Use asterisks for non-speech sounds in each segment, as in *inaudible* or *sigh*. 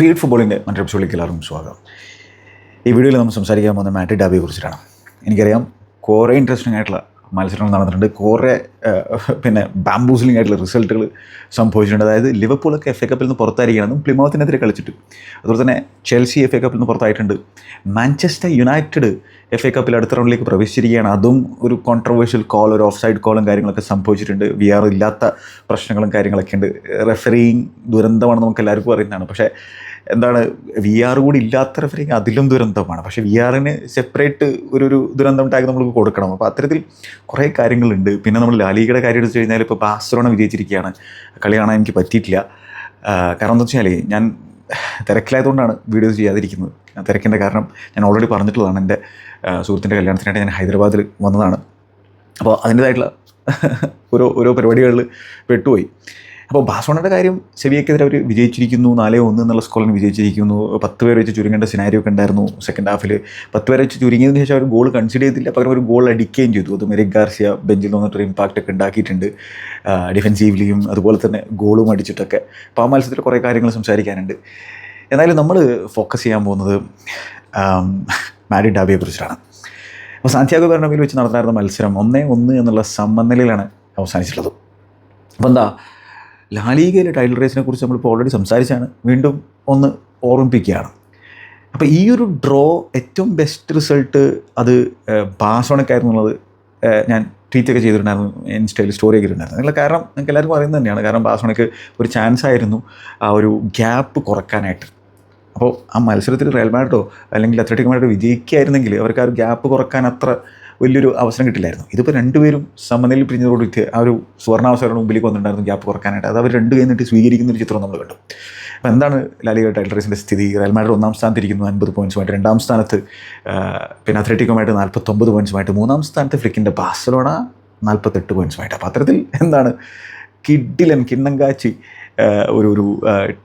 Field ഫുട്ബോളിന്റെ മറ്റൊരു എപ്പിസോഡിലേക്ക് എല്ലാവർക്കും സ്വാഗതം. ഈ വീഡിയോയിൽ നമ്മൾ സംസാരിക്കാൻ പോകുന്ന മാറ്റി ഡാബിയെ കുറിച്ചിട്ടാണ്. എനിക്കറിയാം കുറേ ഇൻട്രസ്റ്റിംഗ് ആയിട്ടുള്ള മത്സരങ്ങൾ നടന്നിട്ടുണ്ട്. കുറേ പിന്നെ ബാംബൂസിലിംഗ് ആയിട്ടുള്ള റിസൾട്ടുകൾ സംഭവിച്ചിട്ടുണ്ട്. അതായത് ലിവർപൂളൊക്കെ എഫ് എ കപ്പിൽ നിന്ന് പുറത്തായിരിക്കണമെന്നും പ്ലിമോത്തിനെതിരെ കളിച്ചിട്ട്. അതുപോലെ തന്നെ ചെൽസി എഫ് എ കപ്പിൽ നിന്ന് പുറത്തായിട്ടുണ്ട്. മാഞ്ചസ്റ്റർ യുണൈറ്റഡ് എഫ് എ കപ്പിൽ അടുത്ത റൗണ്ടിലേക്ക് പ്രവേശിച്ചിരിക്കുകയാണ്. അതും ഒരു കോൺട്രവേഴ്ഷ്യൽ കോൾ ഒരു ഓഫ് സൈഡ് കോളും കാര്യങ്ങളൊക്കെ സംഭവിച്ചിട്ടുണ്ട്. വി ആർ ഇല്ലാത്ത പ്രശ്നങ്ങളും കാര്യങ്ങളൊക്കെ ഉണ്ട്. റെഫറിങ് ദുരന്തമാണ് നമുക്ക് എല്ലാവർക്കും അറിയുന്നതാണ്. പക്ഷേ എന്താണ് വി ആർ കൂടി ഇല്ലാത്ത റെഫറിങ് അതിലും ദുരന്തമാണ്. പക്ഷേ വി ആറിന് സെപ്പറേറ്റ് ഒരു ഒരു ദുരന്തം ടാഗ് നമ്മൾ കൊടുക്കണം. അപ്പോൾ അത്തരത്തിൽ കുറേ കാര്യങ്ങളുണ്ട്. പിന്നെ നമ്മൾ ലാലിഗയുടെ കാര്യം എടുത്തു കഴിഞ്ഞാൽ ഇപ്പോൾ ബാഴ്സലോണ വിജയിച്ചിരിക്കുകയാണ്. കളി കാണാൻ എനിക്ക് പറ്റിയിട്ടില്ല. കാരണം എന്താ വെച്ചാൽ ഞാൻ തിരക്കിലായതുകൊണ്ടാണ് വീഡിയോസ് ചെയ്യാതിരിക്കുന്നത്. തിരക്കിന്റെ കാരണം ഞാൻ ഓൾറെഡി പറഞ്ഞിട്ടുള്ളതാണ്. എന്റെ സുഹൃത്തിന്റെ കല്യാണത്തിനായിട്ട് ഞാൻ ഹൈദരാബാദിൽ വന്നതാണ്. അപ്പോൾ അതിന്റേതായിട്ടുള്ള ഓരോ ഓരോ പരിപാടികളിൽ പെട്ടുപോയി. അപ്പോൾ ബാസോണയുടെ കാര്യം സെവിയക്കെതിരെ അവർ വിജയിച്ചിരിക്കുന്നു. നാലേ ഒന്ന് എന്നുള്ള സ്കോറിന് വിജയിച്ചിരിക്കുന്നു. പത്ത് പേര് വെച്ച് ചുരുങ്ങേണ്ട സിനാരിയോ ഒക്കെ ഉണ്ടായിരുന്നു സെക്കൻഡ് ഹാഫിൽ പത്ത് പേരെ വെച്ച് ചുരുങ്ങിയതിന് ശേഷം അവർ ഗോൾ കൺസിഡർ ചെയ്തില്ല. പകരം ഒരു ഗോൾ അടിക്കുകയും ചെയ്തു. അത് മെരിക് ഗാർസിയ ബെഞ്ചിൽ വന്നിട്ടൊരു ഇമ്പാക്റ്റ് ഒക്കെ ഉണ്ടാക്കിയിട്ടുണ്ട്. ഡിഫെൻസീവ്ലിയും അതുപോലെ തന്നെ ഗോളും അടിച്ചിട്ടൊക്കെ. അപ്പോൾ ആ മത്സരത്തിൽ കുറേ കാര്യങ്ങൾ സംസാരിക്കാനുണ്ട്. എന്നാലും നമ്മൾ ഫോക്കസ് ചെയ്യാൻ പോകുന്നത് മാരി ഡാബിയെ കുറിച്ചാണ്. അപ്പോൾ സാന്ത്യാഗോ ബെർണബിൽ വെച്ച് നടന്നായിരുന്ന മത്സരം ഒന്നേ ഒന്ന് എന്നുള്ള സമനിലയിലാണ് അവസാനിച്ചിട്ടുള്ളത്. അപ്പോൾ എന്താ ലാലീഗയിലെ ടൈറ്റിൽ റേസിനെ കുറിച്ച് നമ്മളിപ്പോൾ ഓൾറെഡി സംസാരിച്ചാണ്. വീണ്ടും ഒന്ന് ഓർമ്മിപ്പിക്കുകയാണ്. അപ്പോൾ ഈ ഒരു ഡ്രോ ഏറ്റവും ബെസ്റ്റ് റിസൾട്ട് അത് ബാസോണക്കായിരുന്നു എന്നുള്ളത് ഞാൻ ട്വീറ്റൊക്കെ ചെയ്തിട്ടുണ്ടായിരുന്നു ഇൻസ്റ്റയിൽ സ്റ്റോറി ഒക്കെ ഇട്ടിട്ടുണ്ടായിരുന്നു. അതിനുള്ള കാരണം നിങ്ങൾക്ക് എല്ലാവർക്കും അറിയുന്നത് തന്നെയാണ്. കാരണം ബാസോണയ്ക്ക് ഒരു ചാൻസ് ആയിരുന്നു ആ ഒരു ഗ്യാപ്പ് കുറക്കാനായിട്ട്. അപ്പോൾ ആ മത്സരത്തിൽ റയൽ മാഡ്രിഡോ അല്ലെങ്കിൽ അത്ലറ്റിക് മാഡ്രിഡ് വിജയിക്കുകയായിരുന്നെങ്കിൽ അവർക്ക് ആ ഒരു ഗ്യാപ്പ് കുറയ്ക്കാൻ അത്ര വലിയൊരു അവസരം കിട്ടില്ലായിരുന്നു. ഇതിപ്പോൾ രണ്ടുപേരും സമനിലയിൽ പിരിഞ്ഞതോട് ആ ഒരു സുവർണാവസരം മുമ്പിലേക്ക് വന്നിട്ടുണ്ടായിരുന്നു ഗ്യാപ്പ് കുറക്കാനായിട്ട്. അത് അവർ രണ്ട് കൈ സ്വീകരിക്കുന്ന ഒരു ചിത്രം നമ്മൾ കണ്ടു. അപ്പോൾ എന്താണ് ലാലിക ടൈറ്റിൽ റേസിന്റെ സ്ഥിതി? റയൽ മാഡ്രിഡ് ഒന്നാം സ്ഥാനത്തിരിക്കുന്നു അൻപത് പോയിന്റ്സുമായിട്ട് രണ്ടാം സ്ഥാനത്ത് പിന്നെ അത്ലറ്റിക്കുമായിട്ട് നാൽപ്പത്തൊമ്പത് പോയിന്റ്സുമായിട്ട് മൂന്നാം സ്ഥാനത്ത് ഫ്ലിക്കിന്റെ ബാഴ്സലോണ നാൽപ്പത്തെട്ട് പോയിന്റ്സുമായിട്ട് അപ്പോൾ അത്തരത്തിൽ എന്താണ് കിഡിലൻ കിണ്ണങ്കാച്ചി ഒരു ഒരു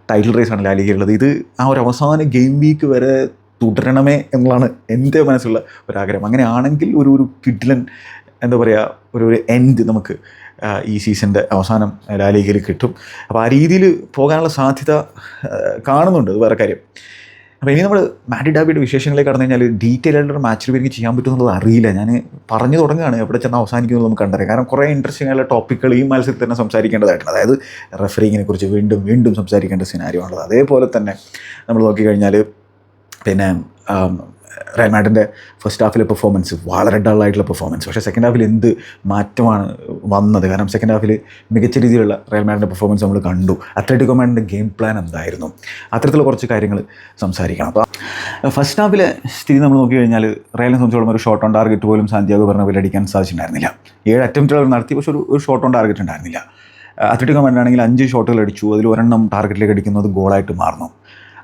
ടൈറ്റിൽ റേസാണ് ലാലികയുള്ളത്. ഇത് ആ ഒരു അവസാന ഗെയിം വീക്ക് വരെ തുടരണമേ എന്നുള്ളതാണ് എന്റെ മനസ്സിലുള്ള ഒരാഗ്രഹം. അങ്ങനെയാണെങ്കിൽ ഒരു ഒരു കിഡ്ലൻ എന്താ പറയുക ഒരു ഒരു എൻഡ് നമുക്ക് ഈ സീസണിന്റെ അവസാനം ലാലീഗയിൽ കിട്ടും. അപ്പോൾ ആ രീതിയിൽ പോകാനുള്ള സാധ്യത കാണുന്നുണ്ട്. അത് വേറെ കാര്യം. അപ്പോൾ ഇനി നമ്മൾ മാഡി ഡാബിയുടെ വിശേഷങ്ങളിലേക്ക് കടന്നു കഴിഞ്ഞാൽ ഡീറ്റെയിൽ ആയിട്ടുള്ള മാച്ച് റിവ്യൂ ചെയ്യാൻ പറ്റുമെന്നുള്ളത് അറിയില്ല. ഞാൻ പറഞ്ഞു തുടങ്ങുകയാണ് എവിടെ ചെന്ന് അവസാനിക്കുന്നത് നമുക്ക് കണ്ടറിയാം. കാരണം കുറേ ഇൻട്രസ്റ്റിംഗ് ആയിട്ടുള്ള ടോപ്പിക്കുകൾ ഈ മത്സരത്തിൽ തന്നെ സംസാരിക്കേണ്ടതായിട്ടുണ്ട്. അതായത് റെഫറിങ്ങിനെ കുറിച്ച് വീണ്ടും വീണ്ടും സംസാരിക്കേണ്ട സിനാരിയോ അതേപോലെ തന്നെ നമ്മൾ നോക്കിക്കഴിഞ്ഞാൽ പിന്നെ റയൽ മാഡിന്റെ ഫസ്റ്റ് ഹാഫിലെ പെർഫോമൻസ് വളരെ ഡള്ളായിട്ടുള്ള പെർഫോമൻസ് പക്ഷേ സെക്കൻഡ് ഹാഫിൽ എന്ത് മാറ്റമാണ് വന്നത്? കാരണം സെക്കൻഡ് ഹാഫിൽ മികച്ച രീതിയിലുള്ള റയൽ മാഡിന്റെ പെർഫോമൻസ് നമ്മൾ കണ്ടു. അത്ലറ്റിക്കോ മാഡിന്റെ ഗെയിം പ്ലാൻ എന്തായിരുന്നു? അത്തരത്തിലുള്ള കുറച്ച് കാര്യങ്ങൾ സംസാരിക്കണം. അപ്പോൾ ഫസ്റ്റ് ഹാഫിലെ സ്ഥിതി നമ്മൾ നോക്കി കഴിഞ്ഞാൽ റയലിനെ സംബന്ധിച്ചോളം ഒരു ഷോട്ട് ഓൺ ടാർഗറ്റ് പോലും സാന്തിയാഗോ പറഞ്ഞ പോലെ അടിക്കാൻ സാധിച്ചിട്ടുണ്ടായിരുന്നില്ല. ഏഴ് അറ്റംപ്റ്റുകൾ നടത്തി പക്ഷേ ഒരു ഒരു ഷോട്ട് ഓൺ ടാർഗറ്റ് ഉണ്ടായിരുന്നില്ല. അത്ലറ്റിക്കോ മാഡിനാണെങ്കിൽ അഞ്ച് ഷോട്ടുകൾ അടിച്ചു. അതിൽ ഒരെണ്ണം ടാർഗറ്റിലേക്ക് അടിക്കുന്നത് ഗോളായിട്ട് മാറുന്നു.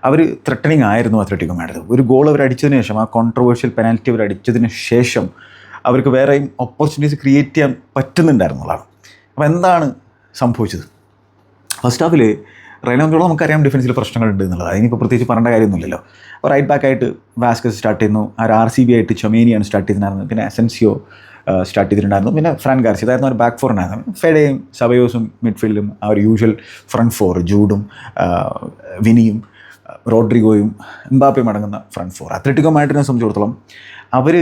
അവർ ത്രട്ടണിങ് ആയിരുന്നു അത്ലറ്റിക്കോ മാഡ്രിഡ് ഒരു ഗോൾ അവർ അടിച്ചതിന് ശേഷം ആ കോൺട്രവേഴ്ഷ്യൽ പെനാൽറ്റി അവർ അടിച്ചതിന് ശേഷം അവർക്ക് വേറെയും ഓപ്പർച്യൂണിറ്റീസ് ക്രിയേറ്റ് ചെയ്യാൻ പറ്റുന്നുണ്ടായിരുന്നുള്ളതാണ്. അപ്പോൾ എന്താണ് സംഭവിച്ചത്? ഫസ്റ്റ് ഹാഫിൽ റൈനോന്തോളം നമുക്കറിയാം ഡിഫൻസിൽ പ്രശ്നങ്ങളുണ്ട് എന്നുള്ളത്. അതിനിപ്പോൾ പ്രത്യേകിച്ച് പറയേണ്ട കാര്യമൊന്നുമില്ലല്ലോ. അപ്പോൾ റൈറ്റ് ബാക്ക് ആയിട്ട് വാസ്കസ് സ്റ്റാർട്ട് ചെയ്യുന്നു. ആ ആർ സി ബി ആയിട്ട് ചൊമേനിയാണ് സ്റ്റാർട്ട് ചെയ്തിട്ടുണ്ടായിരുന്നത്. പിന്നെ അസെൻസിയോ സ്റ്റാർട്ട് ചെയ്തിട്ടുണ്ടായിരുന്നു. പിന്നെ ഫ്രാൻ ഗാർസി അതായിരുന്നു ഒരു ബാക്ക് ഫോർ ഉണ്ടായിരുന്നു ഫെഡയും സബയോസും മിഡ്ഫീൽഡും ആ ഒരു യൂഷ്വൽ ഫ്രണ്ട് ഫോർ ജൂഡും വിനിയും റോഡ്രിഗോയും എംബാപ്പയും അടങ്ങുന്ന ഫ്രണ്ട് ഫോർ അത്ലറ്റിക്കോ മാഡ്രിനെ സംബന്ധിച്ചിടത്തോളം അവർ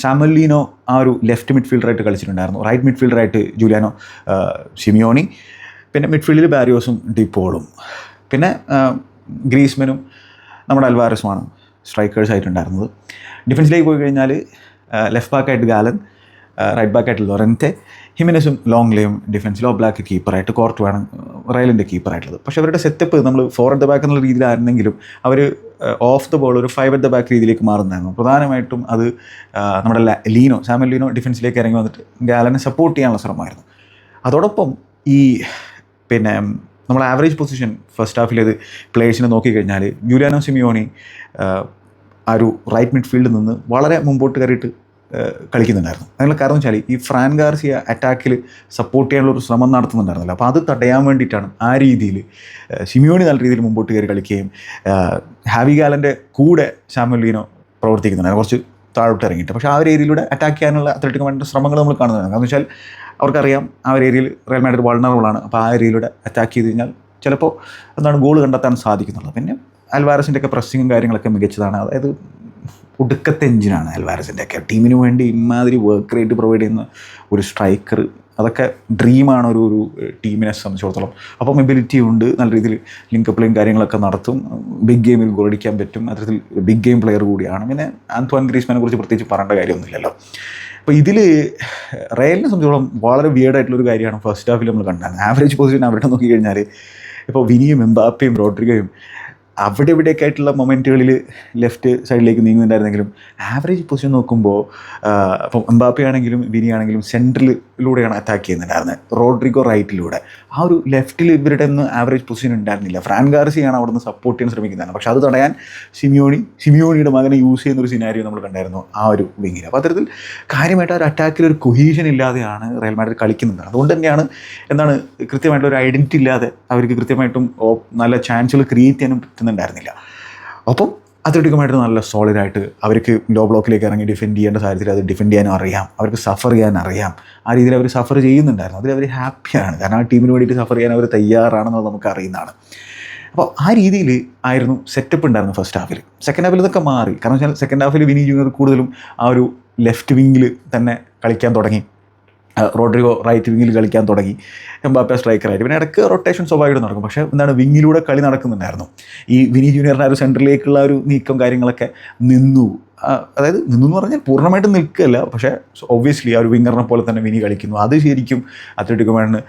ഷാമല്ലീനോ ആ ഒരു ലെഫ്റ്റ് മിഡ്ഫീൽഡറായിട്ട് കളിച്ചിട്ടുണ്ടായിരുന്നു. റൈറ്റ് മിഡ്ഫീൽഡറായിട്ട് ജൂലിയാനോ ഷിമിയോണി പിന്നെ മിഡ്ഫീൽഡിൽ ബാരിയോസും ഡിപ്പോളും പിന്നെ ഗ്രീസ്മനും നമ്മുടെ അൽവാരസുമാണ് സ്ട്രൈക്കേഴ്സ് ആയിട്ടുണ്ടായിരുന്നത്. ഡിഫൻസിലേക്ക് പോയി കഴിഞ്ഞാൽ ലെഫ്റ്റ് ബാക്കായിട്ട് ഗാലൻ റൈറ്റ് ബാക്കായിട്ട് ലൊറന്റെ ഹിമിനസും ലോങ്ലേയും ഡിഫൻസിലോ ബ്ലാക്ക് കീപ്പറായിട്ട് കോർട്ടുവാണ് റയലിന്റെ കീപ്പറായിട്ടുള്ളത് പക്ഷേ അവരുടെ സെറ്റപ്പ് നമ്മൾ ഫോർ അറ്റ് ദ ബാക്ക് എന്നുള്ള രീതിയിലായിരുന്നെങ്കിലും അവർ ഓഫ് ദ ബോൾ ഒരു ഫൈവ് അറ്റ് ദ ബാക്ക് രീതിയിലേക്ക് മാറുന്നതായിരുന്നു. പ്രധാനമായിട്ടും അത് നമ്മുടെ ലീനോ സാമൽ ലീനോ ഡിഫൻസിലേക്ക് ഇറങ്ങി വന്നിട്ട് ഗാലനെ സപ്പോർട്ട് ചെയ്യാനുള്ള ശ്രമമായിരുന്നു. അതോടൊപ്പം ഈ പിന്നെ നമ്മൾ ആവറേജ് പൊസിഷൻ ഫസ്റ്റ് ഹാഫിലേത് പ്ലേയേഴ്സിനെ നോക്കിക്കഴിഞ്ഞാൽ ജൂലിയാനോ സിമിയോണി ആ, ഒരു റൈറ്റ് മിഡ്ഫീൽഡിൽ നിന്ന് വളരെ മുമ്പോട്ട് കയറിയിട്ട് കളിക്കുന്നുണ്ടായിരുന്നു. അതിനുള്ള കാരണം വെച്ചാൽ ഈ ഫ്രാൻ ഗാർസിയ അറ്റാക്കിൽ സപ്പോർട്ട് ചെയ്യാനുള്ള ഒരു ശ്രമം നടത്തുന്നുണ്ടായിരുന്നല്ലോ. അപ്പോൾ അത് തടയാൻ വേണ്ടിയിട്ടാണ് ആ രീതിയിൽ ഷിമിയോണി നല്ല രീതിയിൽ മുമ്പോട്ട് കയറി കളിക്കുകയും ഹാവി ഗാലന്റെ കൂടെ സാമുലീനോ പ്രവർത്തിക്കുന്നുണ്ടായിരുന്നു. കുറച്ച് താഴോട്ട് ഇറങ്ങിയിട്ട്. പക്ഷേ ആ ഒരു ഏരിയയിലൂടെ അറ്റാക്ക് ചെയ്യാനുള്ള അത്ലറ്റിക് വേണ്ട ശ്രമങ്ങൾ നമ്മൾ കാണുന്നതാണ് കാരണം വെച്ചാൽ അവർക്കറിയാം ആ ഒരു ഏരിയയിൽ റയൽ മാഡ്രിഡ് വൾണറബിളാണ് അപ്പോൾ ആ ഏരിയയിലൂടെ അറ്റാക്ക് ചെയ്ത് കഴിഞ്ഞാൽ ചിലപ്പോൾ എന്താണ് ഗോൾ കണ്ടെത്താൻ സാധിക്കുന്നുള്ളത് പിന്നെ അൽവാരസിന്റെ ഒക്കെ പ്രസ്സിങ്ങും കാര്യങ്ങളൊക്കെ മികച്ചതാണ്. അതായത് ഒടുക്കത്തെ എഞ്ചിനാണ് അൽവാരസിന്റെ ഒക്കെ. ടീമിന് വേണ്ടി ഇമാതിരി വർക്ക് റേറ്റ് പ്രൊവൈഡ് ചെയ്യുന്ന ഒരു സ്ട്രൈക്കർ അതൊക്കെ ഡ്രീമാണ് ഒരു ഒരു ടീമിനെ സംബന്ധിച്ചിടത്തോളം. അപ്പോൾ മൊബിലിറ്റി ഉണ്ട് നല്ല രീതിയിൽ ലിങ്കപ്പിളിയും കാര്യങ്ങളൊക്കെ നടത്തും. ബിഗ് ഗെയിമിൽ ഗോൾ അടിക്കാൻ പറ്റും. അത്തരത്തിൽ ബിഗ് ഗെയിം പ്ലെയർ കൂടിയാണ്. പിന്നെ ആന്ത്വാൻ ഗ്രീസ്മാനെ കുറിച്ച് പ്രത്യേകിച്ച് പറയേണ്ട കാര്യമൊന്നുമില്ലല്ലോ. അപ്പോൾ ഇതിൽ റയലിനെ സംബന്ധിച്ചോളം വളരെ വിയേഡായിട്ടുള്ളൊരു കാര്യമാണ് ഫസ്റ്റ് ഹാഫിൽ നമ്മൾ കണ്ടത്. ആവറേജ് പൊസിഷൻ അവരുടെ നോക്കിക്കഴിഞ്ഞാൽ ഇപ്പോൾ വിനിയും എംബാപ്പയും റോഡ്രിഗയും അവിടെ ഇവിടെയൊക്കെ ആയിട്ടുള്ള മൊമെന്റുകളിൽ ലെഫ്റ്റ് സൈഡിലേക്ക് നീങ്ങുന്നുണ്ടായിരുന്നെങ്കിലും ആവറേജ് പൊസിഷൻ നോക്കുമ്പോൾ ഇപ്പം എംബാപ്പി ആണെങ്കിലും വിനി ആണെങ്കിലും സെൻട്രലിലൂടെയാണ് അറ്റാക്ക് ചെയ്യുന്നുണ്ടായിരുന്നത് റോഡ്രിഗോ റൈറ്റിലൂടെ. ആ ഒരു ലെഫ്റ്റിൽ ഇവരുടെ ഒന്നും ആവറേജ് പൊസിഷൻ ഉണ്ടായിരുന്നില്ല. ഫ്രാൻ ഗാർസിയാണ് അവിടെ നിന്ന് സപ്പോർട്ട് ചെയ്യാൻ ശ്രമിക്കുന്നതാണ്. പക്ഷേ അത് തടയാൻ സിമിയോണി സിമിയോണിയുടെ മകനെ യൂസ് ചെയ്യുന്ന ഒരു സിനാരിയോ നമ്മൾ കണ്ടായിരുന്നു ആ ഒരു വിങ്ങിൽ അപ്പോൾ അത്തരത്തിൽ കാര്യമായിട്ട് ആ ഒരു അറ്റാക്കിൽ ഒരു കൊഹീഷൻ ഇല്ലാതെയാണ് റയൽ മാഡ്രിഡ് കളിക്കുന്നത്. അതുകൊണ്ട് തന്നെയാണ് എന്താണ് കൃത്യമായിട്ടുള്ള ഒരു ഐഡന്റിറ്റി ഇല്ലാതെ അവർക്ക് കൃത്യമായിട്ടും നല്ല ചാൻസുകൾ ക്രിയേറ്റ് ചെയ്യാനും പറ്റുന്നുണ്ടായിരുന്നില്ല അപ്പം അത്ലറ്റിക്കുമായിട്ട് നല്ല സോളിഡായിട്ട് അവർക്ക് ലോ ബ്ലോക്കിലേക്ക് ഇറങ്ങി ഡിഫെൻഡ് ചെയ്യേണ്ട സാഹചര്യത്തിൽ അത് ഡിഫെൻഡ് ചെയ്യാനും അറിയാം. അവർക്ക് സഫർ ചെയ്യാൻ അറിയാം. ആ രീതിയിൽ അവർ സഫർ ചെയ്യുന്നുണ്ടായിരുന്നു. അതിൽ അവർ ഹാപ്പിയാണ് കാരണം ആ ടീമിന് വേണ്ടിയിട്ട് സഫർ ചെയ്യാൻ അവർ തയ്യാറാണെന്നുള്ളത് നമുക്ക് അറിയുന്നതാണ്. അപ്പോൾ ആ രീതിയിൽ ആയിരുന്നു സെറ്റപ്പ് ഉണ്ടായിരുന്നു ഫസ്റ്റ് ഹാഫിൽ സെക്കൻഡ് ഹാഫിൽ ഇതൊക്കെ മാറി. കാരണം വെച്ചാൽ സെക്കൻഡ് ഹാഫിൽ വിനി ജൂനിയർ കൂടുതലും ആ ഒരു ലെഫ്റ്റ് വിങ്ങിൽ തന്നെ കളിക്കാൻ തുടങ്ങി. റോഡ്രിഗോ റൈറ്റ് വിങ്ങിൽ കളിക്കാൻ തുടങ്ങി. എംബാപ്പ സ്ട്രൈക്കറായിട്ട്. പിന്നെ ഇടയ്ക്ക് റൊട്ടേഷൻ സ്വാഭാവികമായിട്ട് നടക്കും. പക്ഷേ എന്താണ് വിങ്ങിലൂടെ കളി നടക്കുന്നുണ്ടായിരുന്നു. ഈ വിനി ജൂനിയറിന്റെ ഒരു സെന്ററിലേക്കുള്ള ഒരു നീക്കം കാര്യങ്ങളൊക്കെ നിന്നു. അതായത് നിന്നു എന്ന് പറഞ്ഞാൽ പൂർണമായിട്ടും നിൽക്കുകയല്ല. പക്ഷേ ഒബ്വിയസ്ലി ആ ഒരു വിങ്ങറിനെ പോലെ തന്നെ വിനി കളിക്കുന്നു. അത് ശരിക്കും അത്ലറ്റിക് ഒരു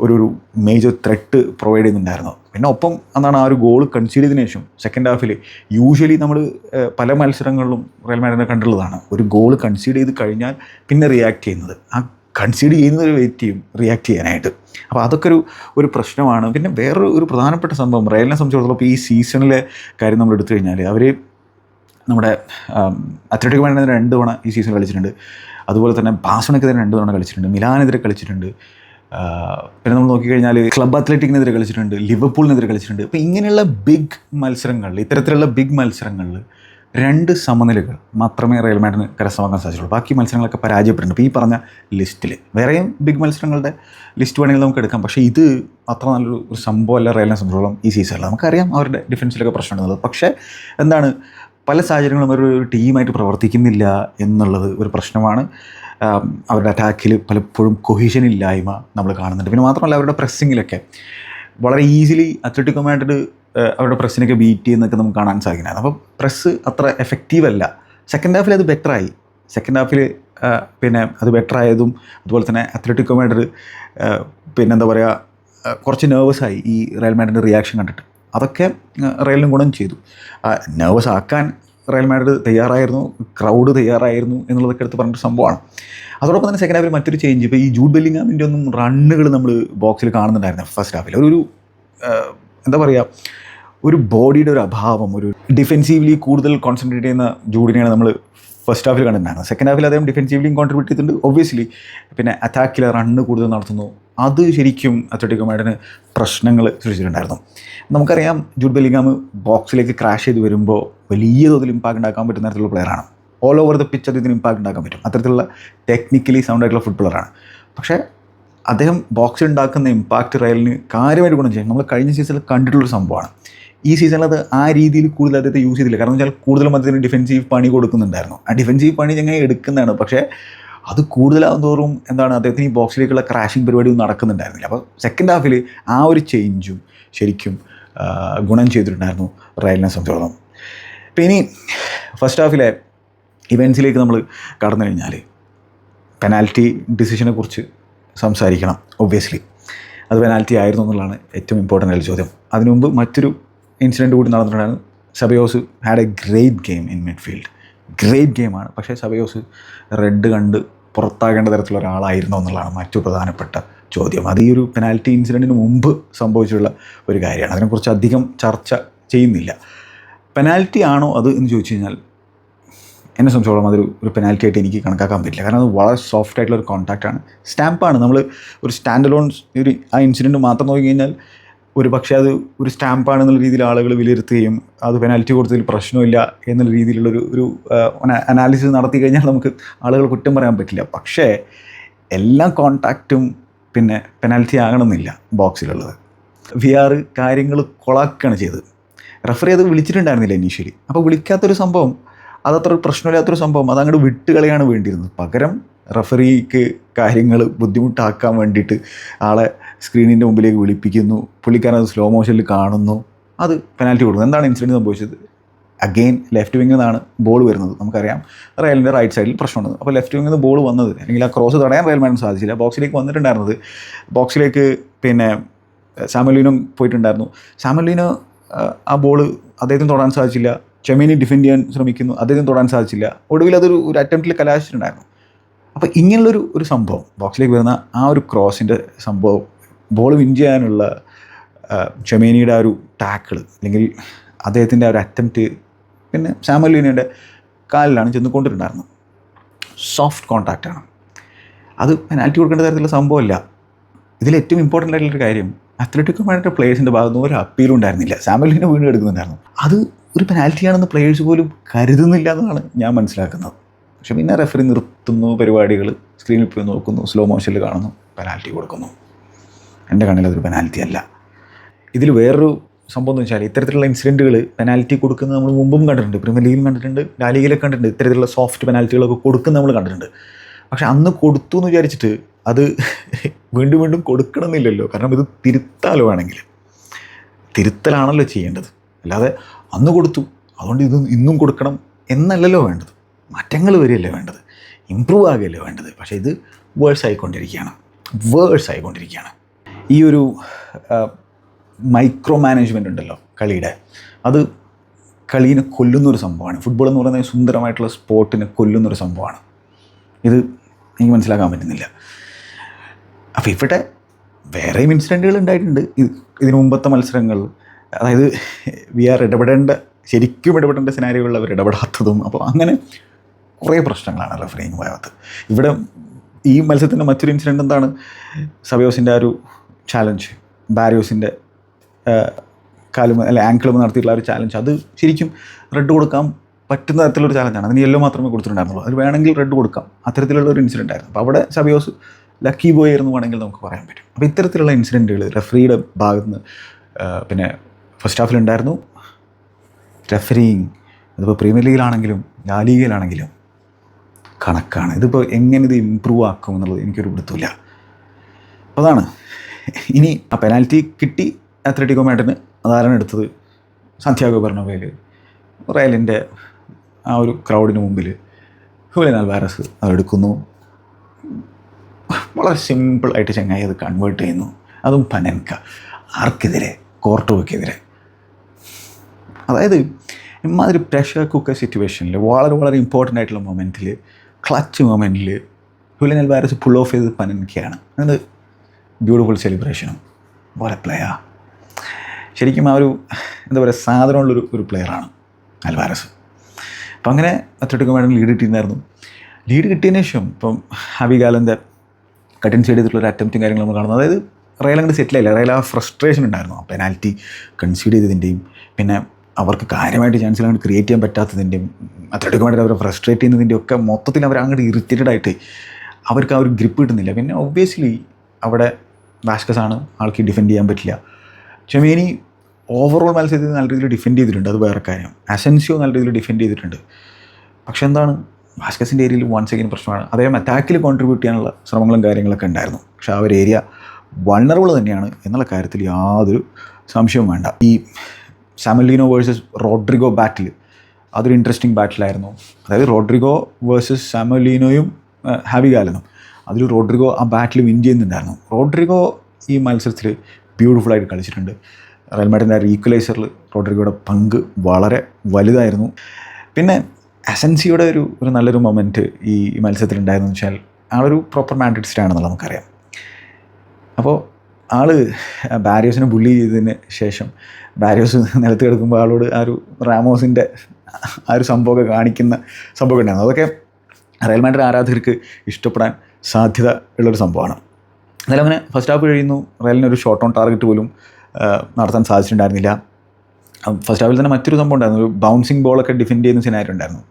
ഒരു മേജർ ത്രെട്ട് പ്രൊവൈഡ് ചെയ്യുന്നുണ്ടായിരുന്നു. പിന്നെ ഒപ്പം എന്നാണ് ആ ഒരു ഗോൾ കൺസീഡ് ചെയ്തതിനു ശേഷം സെക്കൻഡ് ഹാഫിൽ യൂഷ്വലി നമ്മൾ പല മത്സരങ്ങളിലും റയൽ മാഡിനെ കണ്ടുള്ളതാണ്. ഒരു ഗോൾ കൺസീഡ് ചെയ്ത് കഴിഞ്ഞാൽ പിന്നെ റിയാക്ട് ചെയ്യുന്നത്. ആ കൺസീഡ് ചെയ്യുന്നവർ വെയിറ്റ് ചെയ്യും റിയാക്ട് ചെയ്യാനായിട്ട്. അപ്പോൾ അതൊക്കെ ഒരു ഒരു പ്രശ്നമാണ്. പിന്നെ വേറൊരു ഒരു പ്രധാനപ്പെട്ട സംഭവം റയലിനെ സംബന്ധിച്ചിടത്തോളം ഈ സീസണിലെ കാര്യം നമ്മൾ എടുത്തു കഴിഞ്ഞാൽ അവർ നമ്മുടെ അത്ലറ്റിക് മാഡിനെതിരെ രണ്ട് തവണ ഈ സീസൺ കളിച്ചിട്ടുണ്ട്. അതുപോലെ തന്നെ ബാസണക്കെതിരെ രണ്ട് തവണ കളിച്ചിട്ടുണ്ട്. മിലാനെതിരെ കളിച്ചിട്ടുണ്ട്. പിന്നെ നമ്മൾ നോക്കിക്കഴിഞ്ഞാൽ ക്ലബ് അത്ലറ്റിക്കിനെതിരെ കളിച്ചിട്ടുണ്ട്. ലിവർപൂളിനെതിരെ കളിച്ചിട്ടുണ്ട്. അപ്പോൾ ഇങ്ങനെയുള്ള ബിഗ് മത്സരങ്ങളിൽ ഇത്തരത്തിലുള്ള ബിഗ് മത്സരങ്ങളിൽ രണ്ട് സമനിലകൾ മാത്രമേ റയൽ മാഡിന് കരസ്ഥമാക്കാൻ സാധിച്ചുള്ളൂ. ബാക്കി മത്സരങ്ങളൊക്കെ പരാജയപ്പെട്ടിട്ടുണ്ട്. ഈ പറഞ്ഞ ലിസ്റ്റിൽ വേറെയും ബിഗ് മത്സരങ്ങളുടെ ലിസ്റ്റ് വേണമെങ്കിൽ നമുക്ക് എടുക്കാം. പക്ഷേ ഇത് അത്ര നല്ലൊരു ഒരു സംഭവമല്ല റയലിനെ സംബന്ധിച്ചോളം ഈ സീസണിൽ നമുക്കറിയാം അവരുടെ ഡിഫൻസിലൊക്കെ പ്രശ്നമുണ്ടെന്നുള്ളത് പക്ഷേ എന്താണ് പല സാഹചര്യങ്ങളും അവർ ഒരു ടീമായിട്ട് പ്രവർത്തിക്കുന്നില്ല എന്നുള്ളത് ഒരു പ്രശ്നമാണ്. അവരുടെ അറ്റാക്കിൽ പലപ്പോഴും കൊഹിഷൻ ഇല്ലായ്മ നമ്മൾ കാണുന്നുണ്ട്. പിന്നെ മാത്രമല്ല അവരുടെ പ്രസ്സിങ്ങിലൊക്കെ വളരെ ഈസിലി അത്ലറ്റിക് മാഡ്രിഡ് അവരുടെ പ്രസ്സിനൊക്കെ ബീറ്റ് ചെയ്യുന്നൊക്കെ നമുക്ക് കാണാൻ സാധിക്കുന്നത്. അപ്പോൾ പ്രസ് അത്ര എഫക്റ്റീവ് അല്ല. സെക്കൻഡ് ഹാഫിൽ അത് ബെറ്റർ ആയി. സെക്കൻഡ് ഹാഫിൽ പിന്നെ അത് ബെറ്റർ ആയതും അതുപോലെ തന്നെ അത്ലറ്റിക് കമാൻഡർ പിന്നെ എന്താ പറയുക കുറച്ച് ആയി ഈ റയൽ മാഡ്രിഡിന്റെ റിയാക്ഷൻ കണ്ടിട്ട്. അതൊക്കെ റയലിനും ഗുണം ചെയ്തു. നെർവസ് ആക്കാൻ റയൽ മാഡ്രിഡ് തയ്യാറായിരുന്നു ക്രൗഡ് തയ്യാറായിരുന്നു എന്നുള്ളതൊക്കെ എടുത്ത് പറഞ്ഞൊരു സംഭവമാണ്. അതോടൊപ്പം തന്നെ സെക്കൻഡ് ഹാഫിൽ മറ്റൊരു ചേഞ്ച് ഇപ്പോൾ ഈ ജൂഡ് ബെല്ലിങ്ങാമിന്റെ ഒന്നും റണ്ണുകൾ നമ്മൾ ബോക്സിൽ കാണുന്നുണ്ടായിരുന്നു ഫസ്റ്റ് ഹാഫിൽ ഒരു എന്താ പറയുക ഒരു ബോഡിയുടെ ഒരു അഭാവം ഒരു ഡിഫെൻസീവ്ലി കൂടുതൽ കോൺസെൻട്രേറ്റ് ചെയ്യുന്ന ജൂഡിനെയാണ് നമ്മൾ ഫസ്റ്റ് ഹാഫിൽ കണ്ടിട്ടുണ്ടായിരുന്നത്. സെക്കൻഡ് ഹാഫിൽ അദ്ദേഹം ഡിഫെൻസീവ്ലിയും കോൺട്രിബ്യൂട്ട് ചെയ്തിട്ടുണ്ട് ഒബ്വിയസ്ലി പിന്നെ അറ്റാക്കിൽ റണ്ണ് കൂടുതൽ നടത്തുന്നു. അത് ശരിക്കും അത്ലറ്റിക് മാഡിന് പ്രശ്നങ്ങൾ സൃഷ്ടിച്ചിട്ടുണ്ടായിരുന്നു. നമുക്കറിയാം ജൂഡ് ബെലിഗാം ബോക്സിലേക്ക് ക്രാഷ് ചെയ്ത് വരുമ്പോൾ വലിയ തോതിൽ ഇമ്പാക്ട് ഉണ്ടാക്കാൻ പറ്റുന്ന തരത്തിലുള്ള പ്ലെയറാണ് ഓൾ ഓവർ ദ പിച്ച് അദ്ദേഹത്തിന് ഇമ്പാക്ട് ഉണ്ടാക്കാൻ പറ്റും. അത്തരത്തിലുള്ള ടെക്നിക്കലി സൗണ്ട് ആയിട്ടുള്ള ഫുട്ബോളറാണ് പക്ഷേ അദ്ദേഹം ബോക്സിൽ ഉണ്ടാക്കുന്ന ഇമ്പാക്റ്റ് റയലിന് കാര്യമായിട്ട് ഗുണം ചെയ്യും നമ്മൾ കഴിഞ്ഞ സീസണിൽ കണ്ടിട്ടുള്ളൊരു സംഭവമാണ്. ഈ സീസണിൽ അത് ആ രീതിയിൽ കൂടുതൽ അദ്ദേഹത്തെ യൂസ് ചെയ്തില്ല. കാരണം വെച്ചാൽ കൂടുതലും അദ്ദേഹത്തിന് ഡിഫെൻസീവ് പണി കൊടുക്കുന്നുണ്ടായിരുന്നു. ആ ഡിഫെൻസീവ് പണി ഞങ്ങൾ എടുക്കുന്നതാണ്. പക്ഷേ അത് കൂടുതലാകും തോറും എന്താണ് അദ്ദേഹത്തിന് ഈ ബോക്സിലേക്കുള്ള ക്രാഷിംഗ് പരിപാടി ഒന്നും നടക്കുന്നുണ്ടായിരുന്നില്ല. അപ്പോൾ സെക്കൻഡ് ഹാഫിൽ ആ ഒരു ചേഞ്ചും ശരിക്കും ഗുണം ചെയ്തിട്ടുണ്ടായിരുന്നു റയലിനെ സംബന്ധിച്ചിടത്തോളം. അപ്പം ഇനി ഫസ്റ്റ് ഹാഫിലെ ഇവൻസിലേക്ക് നമ്മൾ കടന്നു കഴിഞ്ഞാൽ പെനാൽറ്റി ഡിസിഷനെ കുറിച്ച് സംസാരിക്കണം ഒബ്വിയസ്ലി അത് പെനാൽറ്റി ആയിരുന്നു എന്നുള്ളതാണ് ഏറ്റവും ഇമ്പോർട്ടന്റ് ആയ ചോദ്യം. അതിനുമുമ്പ് മറ്റൊരു ഇൻസിഡന്റ് കൂടി നടന്നിട്ടുണ്ടായിരുന്നു. Ceballos had a great game in midfield great ഗെയിമാണ് പക്ഷേ സബയോസ് റെഡ് കണ്ട് പുറത്താകേണ്ട തരത്തിലുള്ള ഒരാളായിരുന്നു എന്നുള്ളതാണ് മറ്റു പ്രധാനപ്പെട്ട ചോദ്യം. അത് ഈ ഒരു പെനാൽറ്റി ഇൻസിഡന്റിന് മുമ്പ് സംഭവിച്ചിട്ടുള്ള ഒരു കാര്യമാണ്. അതിനെക്കുറിച്ച് അധികം ചർച്ച ചെയ്യുന്നില്ല. പെനാൽറ്റി ആണോ അത് എന്ന് ചോദിച്ചു കഴിഞ്ഞാൽ എന്നെ സംബന്ധിച്ചോളം അതൊരു ഒരു പെനാൽറ്റി ആയിട്ട് എനിക്ക് കണക്കാക്കാൻ പറ്റില്ല. കാരണം അത് വളരെ സോഫ്റ്റ് ആയിട്ടുള്ള ഒരു കോൺടാക്റ്റാണ് സ്റ്റാമ്പാണ് നമ്മൾ ഒരു സ്റ്റാൻഡ് അലോൺ ഒരു ആ ഇൻസിഡന്റ് മാത്രം നോക്കി കഴിഞ്ഞാൽ ഒരു പക്ഷേ അത് ഒരു സ്റ്റാമ്പാണെന്നുള്ള രീതിയിൽ ആളുകൾ വിലയിരുത്തുകയും അത് പെനാൽറ്റി കൊടുത്തതിൽ പ്രശ്നമില്ല എന്നുള്ള രീതിയിലുള്ളൊരു ഒരു അനാലിസിസ് നടത്തി കഴിഞ്ഞാൽ നമുക്ക് ആളുകൾ കുറ്റം പറയാൻ പറ്റില്ല. പക്ഷേ എല്ലാ കോണ്ടാക്റ്റും പിന്നെ പെനാൽറ്റി ആകണമെന്നില്ല ബോക്സിലുള്ളത് വി ആർ കാര്യങ്ങൾ കൊളാക്കുകയാണ് ചെയ്തത്. റെഫറി അത് വിളിച്ചിട്ടുണ്ടായിരുന്നില്ല ഇനീഷ്യലി അപ്പോൾ വിളിക്കാത്തൊരു സംഭവം അതത്ര പ്രശ്നമില്ലാത്തൊരു സംഭവം അതങ്ങോട്ട് വിട്ടുകളയാണ് വേണ്ടിയിരുന്നത്. പകരം റഫറിക്ക് കാര്യങ്ങൾ ബുദ്ധിമുട്ടാക്കാൻ വേണ്ടിയിട്ട് ആളെ സ്ക്രീനിന്റെ മുമ്പിലേക്ക് വിളിപ്പിക്കുന്നു. പുള്ളിക്കാരൻ അത് സ്ലോ മോഷനിൽ കാണുന്നു. അത് പെനാൽറ്റി കൊടുക്കുന്നു. എന്താണ് ഇൻസിഡന്റ് സംഭവിച്ചത്? അഗെയിൻ ലെഫ്റ്റ് വിങ്ങിൽ നിന്നാണ് ബോൾ വരുന്നത്. നമുക്കറിയാം. റയലിന്റെ റൈറ്റ് സൈഡിൽ പ്രശ്നമുണ്ട്. അപ്പോൾ ലെഫ്റ്റ് വിങ്ങിൽ നിന്ന് ബോൾ വന്നത് അല്ലെങ്കിൽ ആ ക്രോസ് തടയാൻ റയൽ മാഡിന് സാധിച്ചില്ല. ബോക്സിലേക്ക് വന്നിട്ടുണ്ടായിരുന്നത് ബോക്സിലേക്ക് പിന്നെ സാമലീനും പോയിട്ടുണ്ടായിരുന്നു. സാമലീന് ആ ബോൾ അദ്ദേഹത്തിന് തൊടാൻ സാധിച്ചില്ല. ചെമീനി ഡിഫെൻഡ് ചെയ്യാൻ ശ്രമിക്കുന്നു. അദ്ദേഹത്തിന് തൊടാൻ സാധിച്ചില്ല. ഒടുവിൽ അതൊരു ഒരു അറ്റംപ്റ്റിൽ കലാശിച്ചിട്ടുണ്ടായിരുന്നു. അപ്പോൾ ഇങ്ങനെയുള്ളൊരു ഒരു സംഭവം ബോക്സിലേക്ക് വരുന്ന ആ ഒരു ക്രോസിന്റെ സംഭവം ബോൾ വിൻ ചെയ്യാനുള്ള ചെമേനിയുടെ ആ ഒരു ടാക്കിൾ അല്ലെങ്കിൽ അദ്ദേഹത്തിന്റെ ആ ഒരു അറ്റംപ്റ്റ് പിന്നെ സാമലീനയുടെ കാലിലാണ് ചെന്ന് കൊണ്ടിട്ടുണ്ടായിരുന്നത് സോഫ്റ്റ് കോൺടാക്റ്റാണ് അത് പെനാൽറ്റി കൊടുക്കേണ്ട തരത്തിലുള്ള സംഭവമല്ല. ഇതിൽ ഏറ്റവും ഇമ്പോർട്ടന്റ് ആയിട്ടുള്ളൊരു കാര്യം അത്ലറ്റിക്കുമായിട്ട് പ്ലേയേഴ്സിന്റെ ഭാഗത്തുനിന്ന് ഒരു അപ്പീലും ഉണ്ടായിരുന്നില്ല. സാമലിനെ വീണ്ടും എടുക്കുന്നുണ്ടായിരുന്നു. അത് ഒരു പെനാൽറ്റിയാണെന്ന് പ്ലേയേഴ്സ് പോലും കരുതുന്നില്ല എന്നാണ് ഞാൻ മനസ്സിലാക്കുന്നത്. പക്ഷെ പിന്നെ റെഫറി നിർത്തുന്നു പരിപാടികൾ സ്ക്രീനിൽ പോയി നോക്കുന്നു സ്ലോ മോഷനിൽ കാണുന്നു പെനാൽറ്റി കൊടുക്കുന്നു. എന്റെ കണ്ണിൽ അതൊരു പെനാൽറ്റി അല്ല. ഇതിൽ വേറൊരു സംഭവം എന്ന് വെച്ചാൽ ഇത്തരത്തിലുള്ള ഇൻസിഡന്റുകൾ പെനാൽറ്റി കൊടുക്കുന്നത് നമ്മൾ മുമ്പും കണ്ടിട്ടുണ്ട്. പ്രീമിയർ ലീഗിലും കണ്ടിട്ടുണ്ട്. ഡാലിഗയിലൊക്കെ കണ്ടിട്ടുണ്ട്. ഇത്തരത്തിലുള്ള സോഫ്റ്റ് പെനാൽറ്റികളൊക്കെ കൊടുക്കുന്നത് നമ്മൾ കണ്ടിട്ടുണ്ട്. പക്ഷെ അന്ന് കൊടുത്തു എന്ന് വിചാരിച്ചിട്ട് അത് *laughs* വീണ്ടും വീണ്ടും കൊടുക്കണമെന്നില്ലല്ലോ. കാരണം ഇത് തിരുത്താലോ വേണമെങ്കിൽ തിരുത്തലാണല്ലോ ചെയ്യേണ്ടത്. അല്ലാതെ അന്ന് കൊടുത്തു. അതുകൊണ്ട് ഇത് ഇന്നും കൊടുക്കണം എന്നല്ലല്ലോ വേണ്ടത്. മാറ്റങ്ങൾ വരികയല്ലേ വേണ്ടത്. ഇമ്പ്രൂവ് ആകുകയല്ലേ വേണ്ടത്. പക്ഷേ ഇത് വേഴ്സ് ആയിക്കൊണ്ടിരിക്കുകയാണ്. വേഴ്സ് ആയിക്കൊണ്ടിരിക്കുകയാണ്. ഈ ഒരു മൈക്രോ മാനേജ്മെന്റ് ഉണ്ടല്ലോ കളിയുടെ. അത് കളീനെ കൊല്ലുന്നൊരു സംഭവമാണ്. ഫുട്ബോൾ എന്ന് പറയുന്നത് സുന്ദരമായിട്ടുള്ള സ്പോർട്ടിനെ കൊല്ലുന്നൊരു സംഭവമാണ്. ഇത് എനിക്ക് മനസ്സിലാക്കാൻ പറ്റുന്നില്ല. അപ്പോൾ ഇവിടെ വേറെയും ഇൻസിഡന്റുകൾ ഉണ്ടായിട്ടുണ്ട്. ഇത് ഇതിനു മുമ്പത്തെ മത്സരങ്ങൾ അതായത് വി ആർ ഇടപെടേണ്ട ശരിക്കും ഇടപെടേണ്ട സിനാരികളിൽ അവർ ഇടപെടാത്തതും അപ്പോൾ അങ്ങനെ കുറേ പ്രശ്നങ്ങളാണ് റെഫറിങ് ഭാഗത്ത് ഇവിടെ ഈ മത്സരത്തിന്റെ മറ്റൊരു ഇൻസിഡന്റ് എന്താണ്? സബയോസിന്റെ ആ ഒരു ചാലഞ്ച് ബാരിയോസിന്റെ കാലും അല്ലെ ആങ്കിളും നടത്തിയിട്ടുള്ള ഒരു ചാലഞ്ച് അത് ശരിക്കും റെഡ് കൊടുക്കാൻ പറ്റുന്ന തരത്തിലൊരു ചാലഞ്ചാണ് അതിന് യെല്ലോ മാത്രമേ കൊടുത്തിട്ടുണ്ടായിരുന്നുള്ളൂ. അത് വേണമെങ്കിൽ റെഡ് കൊടുക്കാം. അത്തരത്തിലുള്ള ഒരു ഇൻസിഡന്റ് ആയിരുന്നു. അപ്പോൾ അവിടെ സബിയോസ് ലക്കി ബോയ് ആയിരുന്നു വേണമെങ്കിൽ നമുക്ക് പറയാൻ പറ്റും. അപ്പോൾ ഇത്തരത്തിലുള്ള ഇൻസിഡന്റുകൾ റെഫറിയുടെ ഭാഗത്തുനിന്ന് പിന്നെ ഫസ്റ്റ് ഹാഫിലുണ്ടായിരുന്നു റെഫറിങ് അതിപ്പോൾ പ്രീമിയർ ലീഗിലാണെങ്കിലും ലാ ലീഗിലാണെങ്കിലും കണക്കാണ്. ഇതിപ്പോൾ എങ്ങനെ ഇത് ഇമ്പ്രൂവ് ആക്കും എന്നുള്ളത് എനിക്കൊരു പിടുത്തമില്ല അപ്പോൾ അതാണ്. *laughs* ഇനി ആ പെനാൽറ്റി കിട്ടി അത്ലറ്റിക്കോ മാഡിന് അതാരാണ് എടുത്തത്? സന്ത്യാഗോ ബെർണോവയിൽ റയലിന്റെ ആ ഒരു ക്രൗഡിന് മുമ്പിൽ ഹുലിൻ അൽവാരസ് അതെടുക്കുന്നു. വളരെ സിമ്പിളായിട്ട് ചങ്ങായി അത് കൺവേർട്ട് ചെയ്യുന്നു. അതും പനൻക ആർക്കെതിരെ? കോർട്ടോയ്ക്കെതിരെ അതായത് ഇമാതിരി പ്രഷർ കുക്കർ സിറ്റുവേഷനിൽ വളരെ വളരെ ഇമ്പോർട്ടന്റ് ആയിട്ടുള്ള മൊമെന്റിൽ ക്ലച്ച് മൊമെന്റിൽ ഹുലിൻ അൽവാരസ് പുൾ ഓഫ് ചെയ്ത് പനൻകയാണ് അത് ബ്യൂട്ടിഫുൾ സെലിബ്രേഷനും പോലെ പ്ലെയർ ശരിക്കും ആ ഒരു എന്താ പറയുക സാധനമുള്ളൊരു ഒരു പ്ലെയറാണ് അൽവാരസ്. അപ്പം അങ്ങനെ അത്ലറ്റിക്കോ മാഡം ലീഡ് കിട്ടിയിരുന്നായിരുന്നു ലീഡ് കിട്ടിയതിന് ശേഷം ഇപ്പം ഹബികാലന്റെ കട്ടിൻ സൈഡ് ചെയ്തിട്ടുള്ള ഒരു അറ്റംപ്റ്റും കാര്യങ്ങളും നമ്മൾ കാണുന്നത് അതായത് റയൽ അങ്ങോട്ട് സെറ്റിലായില്ല റയൽ ആ ഫ്രസ്ട്രേഷൻ ഉണ്ടായിരുന്നു. ആ പെനാൽറ്റി കൺസീഡ് ചെയ്തതിന്റെയും പിന്നെ അവർക്ക് കാര്യമായിട്ട് ചാൻസ് അങ്ങോട്ട് ക്രിയേറ്റ് ചെയ്യാൻ പറ്റാത്തതിന്റെയും അത്ലറ്റിക്കോ മാഡം അവരെ ഫ്രസ്ട്രേറ്റ് ചെയ്യുന്നതിന്റെയും ഒക്കെ മൊത്തത്തിൽ അവർ അങ്ങോട്ട് ഇറിറ്റേറ്റഡ് ആയിട്ട് അവർക്ക് ആ ഒരു ഗ്രിപ്പ് കിട്ടുന്നില്ല. പിന്നെ ഒബ്വിയസ്ലി അവിടെ വാസ്കസ് ആണ് ആൾക്ക് ഡിഫെൻഡ് ചെയ്യാൻ പറ്റില്ല. ചെമേനി ഓവറോൾ മത്സരത്തിൽ നല്ല രീതിയിൽ ഡിഫെൻഡ് ചെയ്തിട്ടുണ്ട്. അത് വേറെ കാര്യം. അസെൻസിയോ നല്ല രീതിയിൽ ഡിഫെൻഡ് ചെയ്തിട്ടുണ്ട്. പക്ഷെ എന്താണ്? വാസ്കസിന്റെ ഏരിയയിൽ വൺ സെക്കൻഡ് പ്രശ്നമാണ്. അദ്ദേഹം അറ്റാക്കിൽ കോൺട്രിബ്യൂട്ട് ചെയ്യാനുള്ള ശ്രമങ്ങളും കാര്യങ്ങളൊക്കെ ഉണ്ടായിരുന്നു. പക്ഷേ ആ ഒരു ഏരിയ വണ്ണറബിൾ തന്നെയാണ് എന്നുള്ള കാര്യത്തിൽ യാതൊരു സംശയവും വേണ്ട. ഈ സാമലിനോ വേഴ്സസ് റോഡ്രിഗോ ബാറ്റിൽ അതൊരു ഇൻട്രസ്റ്റിംഗ് ബാറ്റിലായിരുന്നു അതായത് റോഡ്രിഗോ വേഴ്സസ് സാമലിനോയും ഹാവിഗാലനും അതിൽ റോഡ്രിഗോ ആ ബാറ്റിൽ വിൻ ചെയ്യുന്നുണ്ടായിരുന്നു. റോഡ്രിഗോ ഈ മത്സരത്തിൽ ബ്യൂട്ടിഫുള്ളായിട്ട് കളിച്ചിട്ടുണ്ട്. റയൽ മാഡിന്റെ ആ ഈക്വലൈസറിൽ റോഡ്രിഗോയുടെ പങ്ക് വളരെ വലുതായിരുന്നു. പിന്നെ അസൻസിയുടെ ഒരു ഒരു നല്ലൊരു മൊമെന്റ് ഈ മത്സരത്തിൽ ഉണ്ടായിരുന്നു വെച്ചാൽ ആളൊരു പ്രോപ്പർ മാൻഡ്രിഡ്സ്റ്റ് ആണെന്നുള്ള നമുക്കറിയാം. അപ്പോൾ ആൾ ബാരിയോസിനെ ബുള്ളി ചെയ്തതിന് ശേഷം ബാരിയോസ് നിലത്ത് കിടക്കുമ്പോൾ ആളോട് ആ ഒരു റാമോസിന്റെ ആ ഒരു സംഭവമൊക്കെ കാണിക്കുന്ന സംഭവമൊക്കെ ഉണ്ടായിരുന്നു. അതൊക്കെ റയൽ ആരാധകർക്ക് ഇഷ്ടപ്പെടാൻ സാധ്യത ഉള്ളൊരു സംഭവമാണ്. എന്നാലും അങ്ങനെ ഫസ്റ്റ് ഹാഫ് കഴിയുന്നു. റയലിന് ഒരു ഷോർട്ട് ഓൺ ടാർഗറ്റ് പോലും നടത്താൻ സാധിച്ചിട്ടുണ്ടായിരുന്നില്ല. ഫസ്റ്റ് ഹാഫിൽ തന്നെ മറ്റൊരു സംഭവം ഉണ്ടായിരുന്നു. ഒരു ബൗൺസിങ് ബോളൊക്കെ ഡിഫെൻഡ് ചെയ്യുന്ന സിനാരി ഉണ്ടായിരുന്നു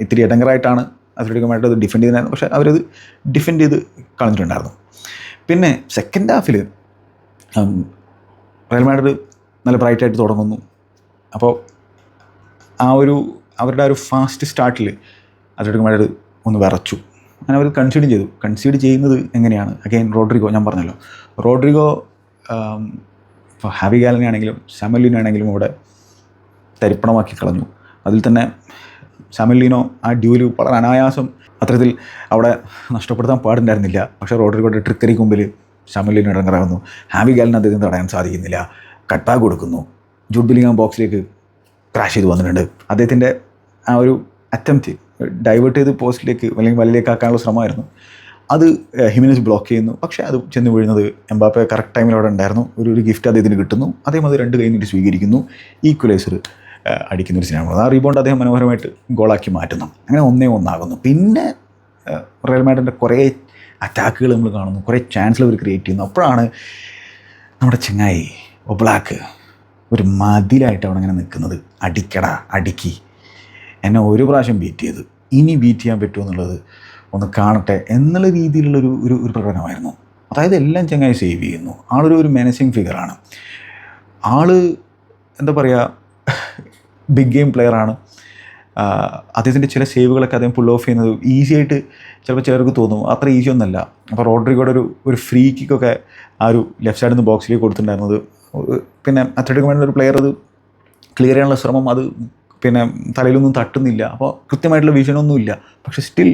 ഇത്തിരി ഇടങ്കറായിട്ടാണ് അത്ലറ്റിക്കുമായിട്ട് അത് ഡിഫെൻഡ് ചെയ്തിരുന്നത്. പക്ഷേ അവരത് ഡിഫെൻഡ് ചെയ്ത് കളഞ്ഞിട്ടുണ്ടായിരുന്നു. പിന്നെ സെക്കൻഡ് ഹാഫിൽ റയൽ മാഡ്രിഡ് നല്ല ബ്രൈറ്റായിട്ട് തുടങ്ങുന്നു. അപ്പോൾ ആ ഒരു അവരുടെ ആ ഒരു ഫാസ്റ്റ് സ്റ്റാർട്ടിൽ അത്ലറ്റിക് മാഡ്രിഡ് ഒന്ന് വിറച്ചു. അങ്ങനെ അവർ കൺസീഡ് ചെയ്തു. കൺസീഡ് ചെയ്യുന്നത് എങ്ങനെയാണ്? അഗൈൻ റോഡ്രിഗോ ഞാൻ പറഞ്ഞല്ലോ. റോഡ്രിഗോ ഇപ്പോൾ ഹാവി ഗാലനെ ആണെങ്കിലും സമലിനെ ആണെങ്കിലും ഇവിടെ തരിപ്പണമാക്കി കളഞ്ഞു. അതിൽ തന്നെ ശമലിനോ ആ ഡ്യൂൽ വളരെ അനായാസം അത്തരത്തിൽ അവിടെ നഷ്ടപ്പെടുത്താൻ പാടുണ്ടായിരുന്നില്ല. പക്ഷേ റോഡ്രിഗോയുടെ ട്രിക്കറിക്ക് മുമ്പിൽ സമലിനോ ഇടങ്ങറാകുന്നു ഹാവി ഗാലിന് അദ്ദേഹത്തിന് തടയാൻ സാധിക്കുന്നില്ല. കട്ടാക്ക് കൊടുക്കുന്നു. ജൂഡ് ബിലിംഗാം ബോക്സിലേക്ക് ക്രാഷ് ചെയ്ത് വന്നിട്ടുണ്ട്. അദ്ദേഹത്തിന്റെ ആ ഒരു അറ്റംപ്റ്റ് ഡൈവേർട്ട് ചെയ്ത് പോസ്റ്റിലേക്ക് അല്ലെങ്കിൽ വലയിലേക്ക് ആക്കാനുള്ള ശ്രമമായിരുന്നു. അത് ഹിമിനസ് ബ്ലോക്ക് ചെയ്യുന്നു. പക്ഷേ അത് ചെന്ന് വീഴുന്നത് എംബാപ്പെ കറക്റ്റ് ടൈമിൽ അവിടെ ഉണ്ടായിരുന്നു. ഒരു ഒരു ഗിഫ്റ്റ് അദ്ദേഹത്തിന് കിട്ടുന്നു. അദ്ദേഹം രണ്ട് കൈ നീട്ടി സ്വീകരിക്കുന്നു. ഈക്വലൈസർ അടിക്കുന്ന ഒരു സിനിമ ആ റീബോണ്ട് അദ്ദേഹം മനോഹരമായിട്ട് ഗോളാക്കി മാറ്റുന്നു. അങ്ങനെ ഒന്നേ ഒന്നാകുന്നു. പിന്നെ റയൽ മാഡിന്റെ കുറേ അറ്റാക്കുകൾ നമ്മൾ കാണുന്നു. കുറേ ചാൻസുകൾ അവർ ക്രിയേറ്റ് ചെയ്യുന്നു. അപ്പോഴാണ് നമ്മുടെ ചെങ്ങായി ഒബ്ലാക്ക് ഒരു മതിലായിട്ട് അവിടെ അങ്ങനെ നിൽക്കുന്നത്. അടിക്കട അടിക്കി. എന്നെ ഒരു പ്രാവശ്യം ബീറ്റ് ചെയ്ത്. ഇനി ബീറ്റ് ചെയ്യാൻ പറ്റുമോ എന്നുള്ളത് ഒന്ന് കാണട്ടെ എന്നുള്ള രീതിയിലുള്ളൊരു ഒരു ഒരു പ്രകടനമായിരുന്നു. അതായത് എല്ലാം ചങ്ങായി സേവ് ചെയ്യുന്നു. ആളൊരു ഒരു മെനസിങ് ഫിഗറാണ് ആൾ എന്താ പറയുക ബിഗ് ഗെയിം പ്ലെയറാണ് അദ്ദേഹത്തിന്റെ ചില സേവുകളൊക്കെ അദ്ദേഹം പുൾ ഓഫ് ചെയ്യുന്നത് ഈസി ആയിട്ട് ചിലപ്പോൾ ചിലർക്ക് തോന്നും. അത്ര ഈസി ഒന്നല്ല. അപ്പോൾ റോഡ്രിഗോയുടെ ഒരു ഒരു ഫ്രീ കിക്കൊക്കെ ആ ഒരു ലെഫ്റ്റ് സൈഡിൽ നിന്ന് ബോക്സിലേക്ക് കൊടുത്തിട്ടുണ്ടായിരുന്നത്. പിന്നെ അത്ലറ്റിക് മാഡിന്റെ ഒരു പ്ലെയർ അത് ക്ലിയർ ചെയ്യാനുള്ള ശ്രമം അത് പിന്നെ തലയിലൊന്നും തട്ടുന്നില്ല. അപ്പോൾ കൃത്യമായിട്ടുള്ള വിഷനൊന്നുമില്ല പക്ഷേ സ്റ്റിൽ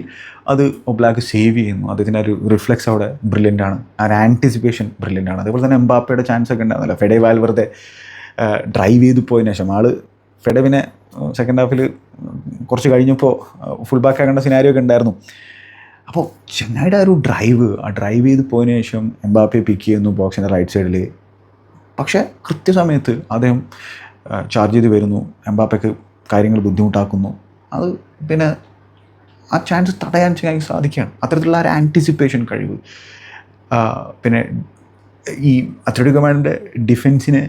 അത് ബ്ലാക്ക് സേവ് ചെയ്യുന്നു. അദ്ദേഹത്തിന്റെ ഒരു റിഫ്ലെക്സ് അവിടെ ബ്രില്യന്റ് ആണ്. ആ ഒരു ആന്റിസിപ്പേഷൻ ബ്രില്യന്റ് ആണ്. അതേപോലെ തന്നെ എംബാപ്പയുടെ ചാൻസ് ഒക്കെ ഉണ്ടാകുന്നല്ലോ ഫെഡെ വാൽവറുടെ ഡ്രൈവ് ചെയ്തു പോയതിനു ശേഷം. ആൾ ഫെഡവിനെ സെക്കൻഡ് ഹാഫിൽ കുറച്ച് കഴിഞ്ഞപ്പോൾ ഫുൾ ബാക്ക് ആകേണ്ട സിനാരിയോ ഒക്കെ ഉണ്ടായിരുന്നു. അപ്പോൾ ചെന്നൈയുടെ ഒരു ഡ്രൈവ് ആ ഡ്രൈവ് ചെയ്ത് പോയതിനു ശേഷം എംബാപ്പയെ പിക്ക് ചെയ്യുന്നു ബോക്സിന്റെ റൈറ്റ് സൈഡിൽ പക്ഷേ കൃത്യസമയത്ത് അദ്ദേഹം ചാർജ് ചെയ്ത് വരുന്നു. എംബാപ്പയ്ക്ക് കാര്യങ്ങൾ ബുദ്ധിമുട്ടാക്കുന്നു. അത് പിന്നെ ആ ചാൻസ് തടയാൻ ചെയ്യാൻ സാധിക്കുകയാണ്. അത്തരത്തിലുള്ള ഒരു ആന്റിസിപ്പേഷൻ കഴിവ്. പിന്നെ ഈ അത്ലറ്റിക് കമാൻഡിന്റെ ഡിഫൻസിനെ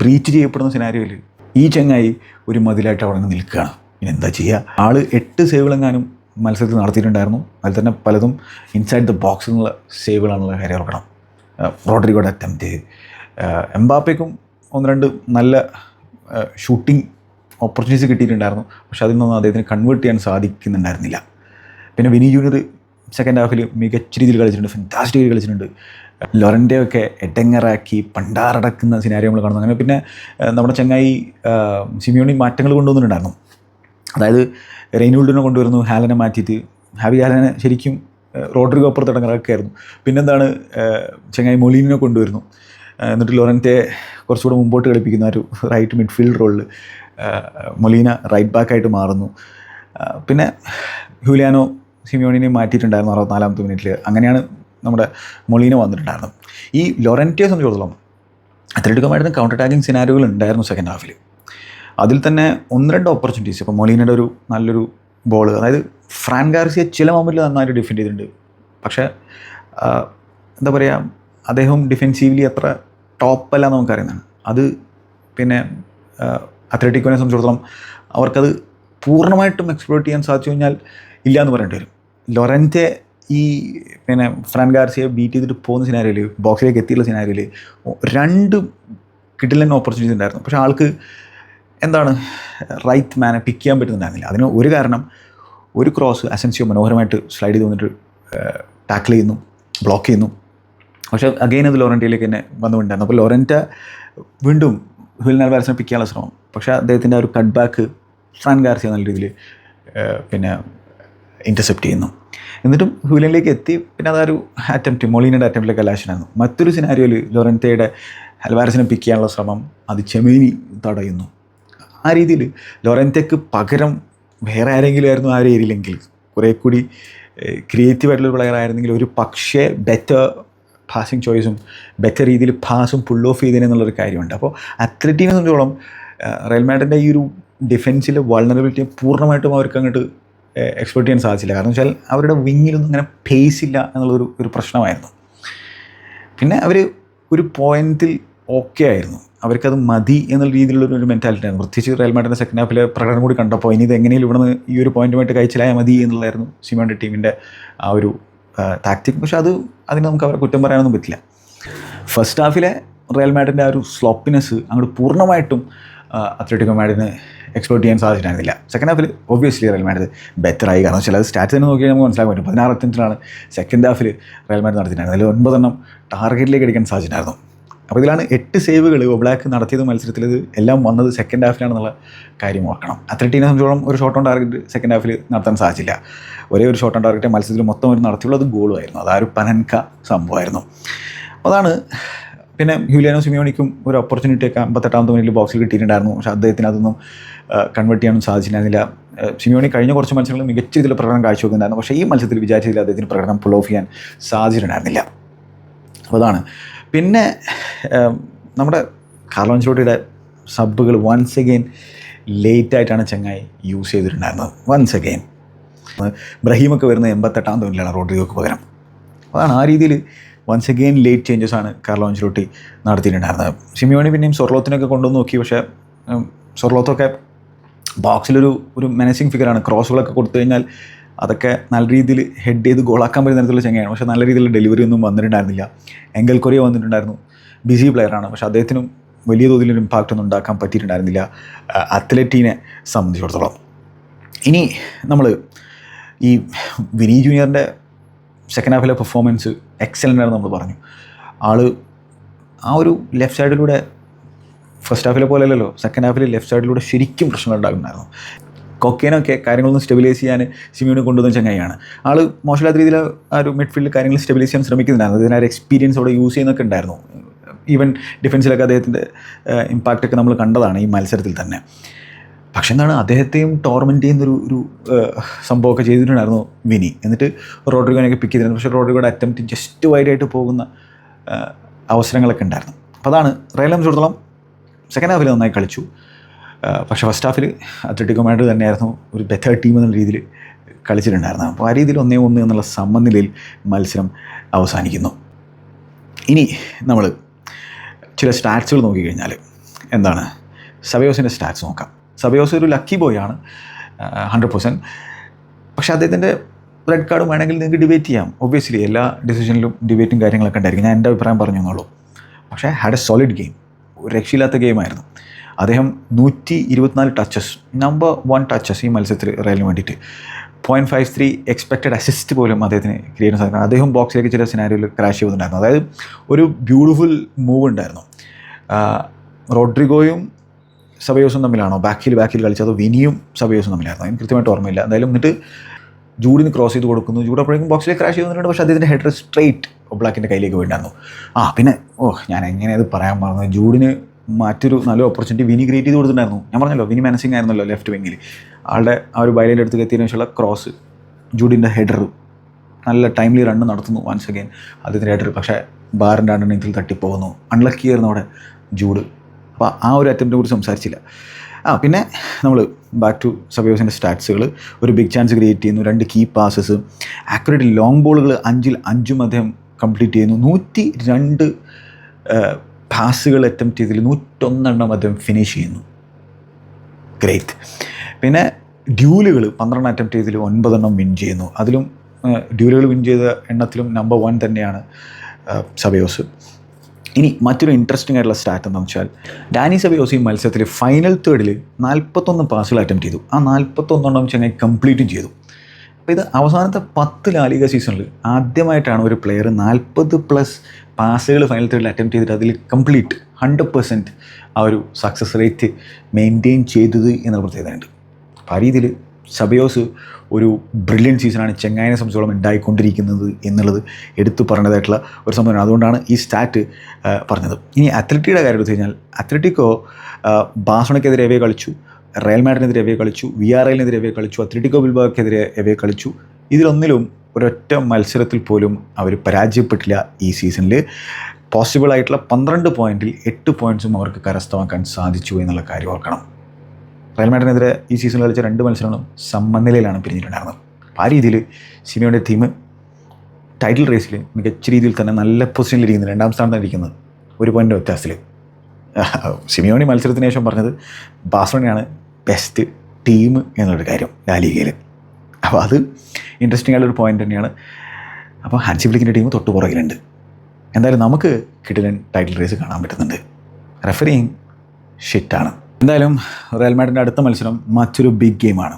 ബ്രീച്ച് ചെയ്യപ്പെടുന്ന സിനാരിയോയിൽ ഈ ചങ്ങായി ഒരു മതിലായിട്ട് അവിടെ നിൽക്കുകയാണ്. പിന്നെ എന്താ ചെയ്യുക ആൾ എട്ട് സേവുകളെങ്ങാനും മത്സരത്തിൽ നടത്തിയിട്ടുണ്ടായിരുന്നു. അതിൽ തന്നെ പലതും ഇൻസൈഡ് ദ ബോക്സ് എന്നുള്ള സേവുകളാണുള്ള കാര്യം ഓർക്കണം. റോഡ്രിഗോയുടെ അറ്റംപ്റ്റ് എംബാപ്പയ്ക്കും ഒന്ന് രണ്ട് നല്ല ഷൂട്ടിംഗ് ഓപ്പർച്യൂണിറ്റീസ് കിട്ടിയിട്ടുണ്ടായിരുന്നു. പക്ഷെ അതിൽ നിന്നൊന്നും അദ്ദേഹത്തിന് കൺവേർട്ട് ചെയ്യാൻ സാധിക്കുന്നുണ്ടായിരുന്നില്ല. പിന്നെ വിനി ജൂനിയർ സെക്കൻഡ് ഹാഫിൽ മികച്ച രീതിയിൽ കളിച്ചിട്ടുണ്ട് ഫാന്റാസ്റ്റിക് രീതിയിൽ കളിച്ചിട്ടുണ്ട്. ലൊറന്റെ ഒക്കെ എടങ്ങറാക്കി പണ്ടാറടക്കുന്ന സിനാരിയോ നമ്മൾ കാണുന്നു. അങ്ങനെ പിന്നെ നമ്മുടെ ചെങ്ങായി സിമിയോണി മാറ്റങ്ങൾ കൊണ്ടുവന്നിട്ടുണ്ടായിരുന്നു. അതായത് റെയിനുൾഡിനെ കൊണ്ടുവരുന്നു ഹാലനെ മാറ്റിയിട്ട്. ഹാവി ഹാലനെ ശരിക്കും റോഡ്രിഗോ അപ്പുറത്ത് ഇടങ്ങറാക്കായിരുന്നു പിന്നെന്താണ് ചങ്ങായി മൊലീനിനെ കൊണ്ടുവരുന്നു. എന്നിട്ട് ലോറന്റെ കുറച്ചുകൂടെ മുമ്പോട്ട് കളിപ്പിക്കുന്ന ഒരു റൈറ്റ് മിഡ്ഫീൽഡ് റോളിൽ മൊലീന റൈറ്റ് ബാക്കായിട്ട് മാറുന്നു. പിന്നെ ഹ്യൂലിയാനോ സിമിയോണിനെ മാറ്റിയിട്ടുണ്ടായിരുന്നു അറുപത്തിനാലാമത്തെ മിനിറ്റിൽ അങ്ങനെയാണ് നമ്മുടെ മൊളീന വന്നിട്ടുണ്ടായിരുന്നത്. ഈ ലൊറന്റിയെ സംബന്ധിച്ചിടത്തോളം അത്ലറ്റിക്കമായിട്ട് കൗണ്ടർ അറ്റാക്കിംഗ് സിനാരിയോകൾ ഉണ്ടായിരുന്നു സെക്കൻഡ് ഹാഫിൽ അതിൽ തന്നെ ഒന്ന് രണ്ട് ഓപ്പർച്യൂണിറ്റീസ് ഇപ്പോൾ മൊലീനയുടെ ഒരു നല്ലൊരു ബോൾ അതായത് ഫ്രാൻ ഗാർസിയെ ചില മൊമെന്റിൽ നന്നായിട്ട് ഡിഫെൻഡ് ചെയ്തിട്ടുണ്ട്. പക്ഷേ എന്താ പറയുക അദ്ദേഹം ഡിഫെൻസീവ്ലി അത്ര ടോപ്പല്ല നമുക്കറിയുന്നതാണ്. അത് പിന്നെ അത്ലറ്റിക്കോനെ സംബന്ധിച്ചിടത്തോളം അവർക്കത് പൂർണമായിട്ടും എക്സ്പ്ലോർട്ട് ചെയ്യാൻ സാധിച്ചു കഴിഞ്ഞാൽ ഇല്ല എന്ന് പറയേണ്ടി വരും. ലൊറന്റെ ഈ പിന്നെ ഫ്രാൻ ഗാർസിയെ ബീറ്റ് ചെയ്തിട്ട് പോകുന്ന സിനാരിയിൽ ബോക്സിലേക്ക് എത്തിയുള്ള സിനാരിയിൽ രണ്ട് കിട്ടിലൻ ഓപ്പർച്യൂണിറ്റി ഉണ്ടായിരുന്നു. പക്ഷേ ആൾക്ക് എന്താണ് റൈറ്റ് മാനെ പിക്ക് ചെയ്യാൻ പറ്റുന്നുണ്ടായിരുന്നില്ല. അതിന് ഒരു കാരണം ഒരു ക്രോസ് അസൻസിയോ മനോഹരമായിട്ട് സ്ലൈഡ് ചെയ്ത് വന്നിട്ട് ടാക്കിൾ ചെയ്യുന്നു ബ്ലോക്ക് ചെയ്യുന്നു. പക്ഷേ അഗെയിൻ അത് ലോറന്റയിലേക്ക് തന്നെ വന്നുകൊണ്ടായിരുന്നു അപ്പോൾ ലോറന്റ വീണ്ടും ഹുൽ വാരസിനെ പിക്ക് ചെയ്യാനുള്ള ശ്രമം. പക്ഷേ അദ്ദേഹത്തിന്റെ ഒരു കട്ട് ബാക്ക് ഫ്രാൻ ഗാർസിയ നല്ല രീതിയിൽ പിന്നെ ഇന്റർസെപ്റ്റ് ചെയ്യുന്നു. എന്നിട്ടും ഹുലിനിലേക്ക് എത്തി. പിന്നെ അതൊരു അറ്റംപ്റ്റ് മൊളീനയുടെ അറ്റംപ്റ്റിലെ കലാശനായിരുന്നു മറ്റൊരു സിനാരിയോയിൽ ലോറന്റയുടെ അൽവാരസിനെ പിക്ക് ചെയ്യാനുള്ള ശ്രമം അത് ചെമീനി തടയുന്നു. ആ രീതിയിൽ ലോറന്റയ്ക്ക് പകരം വേറെ ആരെങ്കിലും ആയിരുന്നു ആ ഒരു ഏരിയയിലെങ്കിൽ കുറേ കൂടി ക്രിയേറ്റീവ് ആയിട്ടുള്ള പ്ലെയർ ആയിരുന്നെങ്കിൽ ഒരു പക്ഷേ ബെറ്റർ പാസിങ് ചോയ്സും ബെറ്റർ രീതിയിൽ പാസും പുൾ ഓഫ് ചെയ്തതിനെന്നുള്ളൊരു കാര്യമുണ്ട്. അപ്പോൾ അത്ലറ്റിനെ സംബന്ധിച്ചോളം റയൽ മാഡിന്റെ ഈ ഒരു ഡിഫെൻസിലെ വൾണറബിലിറ്റിയെ പൂർണമായിട്ടും അവർക്ക് അങ്ങോട്ട് എക്സ്പെർട്ട് ചെയ്യാൻ സാധിച്ചില്ല. കാരണം വെച്ചാൽ അവരുടെ വിങ്ങിലൊന്നും അങ്ങനെ പേസ് ഇല്ല എന്നുള്ളൊരു ഒരു പ്രശ്നമായിരുന്നു. പിന്നെ അവർ ഒരു പോയിന്റിൽ ഓക്കെ ആയിരുന്നു. അവർക്കത് മതി എന്നുള്ള രീതിയിലുള്ള ഒരു മെന്റാലിറ്റി ആയിരുന്നു. പ്രത്യേകിച്ച് റയൽ മാഡിന്റെ സെക്കൻഡ് ഹാഫിലെ പ്രകടനം കൂടി കണ്ടപ്പോൾ ഇനി ഇത് എങ്ങനെയും ഇവിടെ നിന്ന് ഈ ഒരു പോയിന്റുമായിട്ട് കഴിച്ചിലായാൽ മതി എന്നുള്ളതായിരുന്നു സിമോന്റെ ടീമിന്റെ ആ ഒരു ടാക്റ്റിക് പക്ഷെ അത് അതിന് നമുക്ക് അവരെ കുറ്റം പറയാനൊന്നും പറ്റില്ല. ഫസ്റ്റ് ഹാഫിലെ റയൽ മാഡിന്റെ ആ ഒരു സ്ലോപ്പിനെസ് അങ്ങോട്ട് പൂർണമായിട്ടും അത്ലറ്റിക്കോ മാഡിന് എക്സ്പ്ലോർ ചെയ്യാൻ സാധിച്ചിട്ടായിരുന്നില്ല സെക്കൻഡ് ഹാഫിൽ ഒബ്വിയസ്ലി റയൽ മാഡ് ആയി. കാരണം ചില സ്റ്റാറ്റ്സ് തന്നെ നോക്കിയാൽ നമുക്ക് മനസ്സിലാക്കാൻ പറ്റും. പതിനാറ് അറ്റംപ്റ്റിലാണ് സെക്കൻഡ് ഹാഫിൽ റയൽ മാഡ് നടത്തിയിട്ടുണ്ടായിരുന്നത്. അതിൽ ഒൻപതെണ്ണം ടാർഗറ്റിലേക്ക് അടിക്കാൻ സാധിച്ചിട്ടുണ്ടായിരുന്നു. അപ്പോൾ ഇതിലാണ് എട്ട് സേവുകൾ ഒബ്ലാക്ക് നടത്തിയത് മത്സരത്തിൽ. ഇത് എല്ലാം വന്നത് സെക്കൻഡ് ഹാഫിലാണെന്നുള്ള കാര്യം ഓർക്കണം. അത്ലറ്റീനെ സംബന്ധിച്ചോളം ഒരു ഷോട്ട് ഓൺ ടാർഗറ്റ് സെക്കൻഡ് ഹാഫിൽ നടത്താൻ സാധിച്ചില്ല. ഒരേ ഒരു ഷോട്ട് ഓൺ ടാർഗറ്റ് മത്സരത്തിൽ മൊത്തം ഒരു നടത്തിയുള്ളൂ അത് ഗോളുമായിരുന്നു അത് ഒരു പനൻക സംഭവമായിരുന്നു. അതാണ് പിന്നെ ഹ്യൂലിയാനോ സിമിയോണിക്കും ഒരു ഓപ്പർച്യൂണിറ്റി ഒക്കെ അമ്പത്തെട്ടാമത്തെ മിനിറ്റിൽ ബോക്സിൽ കിട്ടിയിട്ടുണ്ടായിരുന്നു. പക്ഷേ അദ്ദേഹത്തിന് അതൊന്നും കൺവേർട്ട് ചെയ്യാനും സാധിച്ചിട്ടുണ്ടായിരുന്നില്ല സിമിയോണി കഴിഞ്ഞ കുറച്ച് മത്സരങ്ങളിൽ മികച്ച രീതിയിൽ പ്രകടനം കാഴ്ചവെക്കുന്നുണ്ടായിരുന്നു. പക്ഷേ ഈ മത്സരത്തിൽ വിചാരിച്ചതിൽ അദ്ദേഹത്തിന് പ്രകടനം പുൾ ഓഫ് ചെയ്യാൻ സാധിച്ചിട്ടുണ്ടായിരുന്നില്ല. അപ്പോൾ അതാണ്. പിന്നെ നമ്മുടെ കാർലോഞ്ചോട്ടിയുടെ സബ്ബുകൾ വൺസ് അഗെയിൻ ലേറ്റായിട്ടാണ് ചെങ്ങായി യൂസ് ചെയ്തിട്ടുണ്ടായിരുന്നത്. വൺസ് അഗെയിൻ ബ്രഹീമൊക്കെ വരുന്നത് എൺപത്തെട്ടാം തോന്നിലാണ് റോഡ്രിഗോക്ക് പകരം. അതാണ് ആ രീതിയിൽ വൺസ് അഗെയിൻ ലേറ്റ് ചേഞ്ചസ് ആണ് കാർലോ അഞ്ചലോട്ടി നടത്തിയിട്ടുണ്ടായിരുന്നത്. ഷിമിയോണി പിന്നെയും സൊർലോത്തിനൊക്കെ കൊണ്ടുവന്ന് നോക്കി. പക്ഷേ സൊർലോത്തൊക്കെ ബോക്സിലൊരു ഒരു മെനസിങ് ഫിഗറാണ് ക്രോസുകളൊക്കെ കൊടുത്തു കഴിഞ്ഞാൽ അതൊക്കെ നല്ല രീതിയിൽ ഹെഡ് ചെയ്ത് ഗോളാക്കാൻ പറ്റുന്ന തരത്തിലുള്ള ചെങ്ങയാണ് പക്ഷേ നല്ല രീതിയിലുള്ള ഡെലിവറി ഒന്നും വന്നിട്ടുണ്ടായിരുന്നില്ല. എങ്കൽ കൊറിയ വന്നിട്ടുണ്ടായിരുന്നു. ബിസി പ്ലെയറാണ് പക്ഷേ അദ്ദേഹത്തിനും വലിയ തോതിലൊരു ഇമ്പാക്റ്റ് ഒന്നും ഉണ്ടാക്കാൻ പറ്റിയിട്ടുണ്ടായിരുന്നില്ല. അത്ലറ്റീനെ സംബന്ധിച്ചിടത്തോളം. ഇനി നമ്മൾ ഈ വിനി ജൂനിയറിന്റെ സെക്കൻഡ് ഹാഫിലെ പെർഫോമൻസ് എക്സലന്റ് ആണെന്ന് നമ്മൾ പറഞ്ഞു. ആൾ ആ ഒരു ലെഫ്റ്റ് സൈഡിലൂടെ ഫസ്റ്റ് ഹാഫിലെ പോലെ അല്ലല്ലോ സെക്കൻഡ് ഹാഫിൽ ലെഫ്റ്റ് സൈഡിലൂടെ ശരിക്കും പ്രശ്നങ്ങൾ ഉണ്ടാകുന്നുണ്ടായിരുന്നു. കൊക്കേനൊക്കെ കാര്യങ്ങളൊന്നും സ്റ്റെബിലൈസ് ചെയ്യാൻ സിമിയോനെ കൊണ്ടുവന്ന ചങ്ങായിയാണ്. ആൾ മോശമില്ലാത്ത രീതിയിൽ ആ ഒരു മിഡ്ഫീൽഡിൽ കാര്യങ്ങൾ സ്റ്റെബിലൈസ് ചെയ്യാൻ ശ്രമിക്കുന്നുണ്ടായിരുന്നു. അതിനൊരു എക്സ്പീരിയൻസ് അവിടെ യൂസ് ചെയ്യുന്നൊക്കെ ഉണ്ടായിരുന്നു. ഈവൻ ഡിഫൻസിലൊക്കെ അദ്ദേഹത്തിന്റെ ഇമ്പാക്റ്റൊക്കെ നമ്മൾ കണ്ടതാണ് ഈ മത്സരത്തിൽ തന്നെ. പക്ഷെ എന്താണ് അദ്ദേഹത്തെയും ടോർമെന്റ് ചെയ്യുന്നൊരു ഒരു സംഭവമൊക്കെ ചെയ്തിട്ടുണ്ടായിരുന്നു വിനി. എന്നിട്ട് റോഡ്രിഗോനെയൊക്കെ പിക്ക് ചെയ്തിരുന്നു. പക്ഷേ റോഡ്രിഗോയുടെ അറ്റംപ്റ്റ് ജസ്റ്റ് വൈഡായിട്ട് പോകുന്ന അവസരങ്ങളൊക്കെ ഉണ്ടായിരുന്നു. അപ്പോൾ അതാണ്. റയലം സംബന്ധിച്ചിടത്തോളം സെക്കൻഡ് ഹാഫിൽ നന്നായി കളിച്ചു. പക്ഷേ ഫസ്റ്റ് ഹാഫിൽ അത്ലറ്റിക്കോ മാഡ്രിഡ് തന്നെയായിരുന്നു ഒരു ബെറ്റർ ടീം എന്നുള്ള രീതിയിൽ കളിച്ചിട്ടുണ്ടായിരുന്നു അപ്പോൾ ആ രീതിയിൽ ഒന്നേ ഒന്ന് എന്നുള്ള സമനിലയിൽ മത്സരം അവസാനിക്കുന്നു. ഇനി നമ്മൾ ചില സ്റ്റാറ്റ്സുകൾ നോക്കിക്കഴിഞ്ഞാൽ എന്താണ്? സവയോസിന്റെ സ്റ്റാറ്റ്സ് നോക്കാം. സബയോസ് ഒരു ലക്കി ബോയ് ആണ്. ഹൺഡ്രഡ് പെർസെന്റ് പക്ഷേ അദ്ദേഹത്തിന്റെ റെഡ് കാർഡ് വേണമെങ്കിൽ നിങ്ങൾക്ക് ഡിബേറ്റ് ചെയ്യാം. ഒബ്വിയസ്ലി എല്ലാ ഡിസിഷനിലും ഡിബേറ്റും കാര്യങ്ങളൊക്കെ ഉണ്ടായിരിക്കും. ഞാൻ എന്റെ അഭിപ്രായം പറഞ്ഞു എന്നുള്ളൂ പക്ഷേ ഹാഡ് എ സോളിഡ് ഗെയിം ഒരു രക്ഷയില്ലാത്ത ഗെയിമായിരുന്നു അദ്ദേഹം നൂറ്റി ഇരുപത്തിനാല് ടച്ചസ് നമ്പർ വൺ ടച്ചസ് ഈ മത്സരത്തിൽ റയലിന് വേണ്ടിയിട്ട്. Point five three expected assist പോലും അദ്ദേഹത്തിന് ക്രിയേറ്റ് സാധിക്കും. അദ്ദേഹം ബോക്സിലേക്ക് ചില സിനാരിയോയിൽ ക്രാഷ് ചെയ്യുന്നുണ്ടായിരുന്നു അതായത് ഒരു ബ്യൂട്ടിഫുൾ മൂവ് ഉണ്ടായിരുന്നു. റോഡ്രിഗോയും സബയോസും തമ്മിലാണോ? ബാക്കിൽ ബാക്കിൽ കളിച്ചത് വിനിയും സബയോസും തമ്മിലായിരുന്നു? അതിന് കൃത്യമായിട്ട് ഓർമ്മയില്ല. എന്തായാലും എന്നിട്ട് ജൂഡിന് ക്രോസ് ചെയ്ത് കൊടുക്കുന്നു. ജൂഡ് അപ്പോഴേക്കും ബോക്സിലേക്ക് ക്രാഷ് ചെയ്യുന്നുണ്ട് പക്ഷേ അദ്ദേഹത്തിന്റെ ഹെഡർ സ്ട്രെയിറ്റ് ഒബ്ലാക്കിന്റെ കയ്യിലേക്ക് വീണ്ടായിരുന്നു ആ പിന്നെ ഓ ഞാൻ എങ്ങനെ അത് പറയാൻ മറന്നു. ജൂഡിന് മറ്റൊരു നല്ല ഓപ്പർച്യൂണിറ്റി വിനി ക്രിയേറ്റ് ചെയ്ത് കൊടുത്തിട്ടുണ്ടായിരുന്നു. ഞാൻ പറഞ്ഞല്ലോ വിനി മാനസിംഗ് ആയിരുന്നല്ലോ ലെഫ്റ്റ് വിങ്ങിൽ ആളുടെ ആ ഒരു ബൈലിന്റെ അടുത്ത് എത്തിയതിനു ശേഷമുള്ള ക്രോസ് ജൂഡിന്റെ ഹെഡർ നല്ല ടൈംലി റണ്ണ് നടത്തുന്നു വൺസ് അഗെയിൻ അദ്ദേഹത്തിന്റെ ഹെഡർ പക്ഷേ ബാറിന്റെ അണ്ടർനെയ്ത്തിൽ തട്ടിപ്പോകുന്നു. അൺലക്കി ആയിരുന്നു അവിടെ ജൂഡ്. അപ്പോൾ ആ ഒരു അറ്റംപ്റ്റിനെ കുറിച്ച് സംസാരിച്ചില്ല. ആ പിന്നെ നമ്മൾ ബാക്ക് ടു സബയോസിന്റെ സ്റ്റാറ്റ്സുകൾ ഒരു ബിഗ് ചാൻസ് ക്രിയേറ്റ് ചെയ്യുന്നു രണ്ട് കീ പാസസ് ആക്യുറേറ്റ് ലോങ് ബോളുകൾ അഞ്ചിൽ അഞ്ചും അദ്ദേഹം കംപ്ലീറ്റ് ചെയ്യുന്നു. നൂറ്റി രണ്ട് പാസുകൾ അറ്റംപ്റ്റ് ചെയ്തതിൽ നൂറ്റൊന്നെണ്ണം അദ്ദേഹം ഫിനിഷ് ചെയ്യുന്നു. ഗ്രേറ്റ് പിന്നെ ഡ്യൂലുകൾ പന്ത്രണ്ട് അറ്റംപ്റ്റ് ചെയ്തതിൽ ഒൻപതെണ്ണം വിൻ ചെയ്യുന്നു. അതിലും ഡ്യൂലുകൾ വിൻ ചെയ്ത എണ്ണത്തിലും നമ്പർ വൺ തന്നെയാണ് സബയോസ് ഇനി മറ്റൊരു ഇൻട്രസ്റ്റിംഗ് ആയിട്ടുള്ള സ്റ്റാറ്റ് എന്താണെന്ന് വെച്ചാൽ ഡാനി സബയോസ് മത്സരത്തിൽ ഫൈനൽ തേർഡിൽ നാൽപ്പത്തൊന്ന് പാസുകൾ അറ്റംപ്റ്റ് ചെയ്തു. ആ നാൽപ്പത്തൊന്നെണ്ണം ചെങ്ങായി കംപ്ലീറ്റും ചെയ്തു. അപ്പോൾ ഇത് അവസാനത്തെ പത്ത് ലാലിക സീസണിൽ ആദ്യമായിട്ടാണ് ഒരു പ്ലെയർ നാൽപ്പത് പ്ലസ് പാസുകൾ ഫൈനൽ തേർഡിൽ അറ്റംപ്റ്റ് ചെയ്തിട്ട് അതിൽ കംപ്ലീറ്റ് ഹൺഡ്രഡ് പെർസെന്റ് ആ ഒരു സക്സസ് റേറ്റ് മെയിന്റെയിൻ ചെയ്തത് എന്നുള്ള പ്രത്യേകതയുണ്ട് അപ്പോൾ ആ രീതിയിൽ സബയോസ് ഒരു ബ്രില്യൻ സീസണാണ് ചെങ്ങായനെ സംബന്ധിച്ചോളം ഉണ്ടായിക്കൊണ്ടിരിക്കുന്നത് എന്നുള്ളത് എടുത്തു പറഞ്ഞതായിട്ടുള്ള ഒരു സംഭവമാണ്. അതുകൊണ്ടാണ് ഈ സ്റ്റാറ്റ് പറഞ്ഞത്. ഇനി അത്ലറ്റിയുടെ കാര്യം എടുത്തു കഴിഞ്ഞാൽ അത്ലറ്റിക്കോ ബാസണയ്ക്കെതിരെ കളിച്ചു റയൽ മാഡ്രിനെതിരെ എവേ കളിച്ചു വി ആർ എല്ലിനെതിരെ എവേ കളിച്ചു അത്ലറ്റിക്കോ ബിൽബാക്കെതിരെ എവേ കളിച്ചു. ഇതിലൊന്നിലും ഒരൊറ്റ മത്സരത്തിൽ പോലും അവർ പരാജയപ്പെട്ടില്ല ഈ സീസണിൽ പോസിബിൾ ആയിട്ടുള്ള പന്ത്രണ്ട് പോയിന്റിൽ എട്ട് പോയിന്റ്സും അവർക്ക് കരസ്ഥമാക്കാൻ സാധിച്ചു എന്നുള്ള കാര്യം ഓർക്കണം. റയൽ മാഡ്രിനെതിരെ ഈ സീസണിൽ കളിച്ച രണ്ട് മത്സരങ്ങളും സമനിലയിലാണ് പിരിഞ്ഞിട്ടുണ്ടായിരുന്നത്. ആ രീതിയിൽ സിനിമയുടെ ടീം ടൈറ്റിൽ റേസിൽ മികച്ച രീതിയിൽ തന്നെ നല്ല പൊസിഷനിൽ ഇരിക്കുന്നത് രണ്ടാം സ്ഥാനത്താണ് ഇരിക്കുന്നത്. ഒരു പോയിന്റ് വ്യത്യാസത്തിൽ. സിമിയോണി മത്സരത്തിന് ശേഷം പറഞ്ഞത് ബാഴ്സലോണയാണ് ബെസ്റ്റ് ടീം എന്നൊരു കാര്യം ലാലിഗയിൽ അപ്പോൾ അത് ഇൻട്രസ്റ്റിംഗ് ആയിട്ടുള്ളൊരു പോയിന്റ് തന്നെയാണ്. അപ്പോൾ ഹാൻസി ബ്ലിക്കിന്റെ ടീം തൊട്ട് പുറകിലുണ്ട്. എന്തായാലും നമുക്ക് കിടിലൻ ടൈറ്റിൽ റേസ് കാണാൻ പറ്റുന്നുണ്ട്. റെഫറിങ് ഷിറ്റാണ് എന്തായാലും റയൽ മാഡിന്റെ അടുത്ത മത്സരം മറ്റൊരു ബിഗ് ഗെയിമാണ്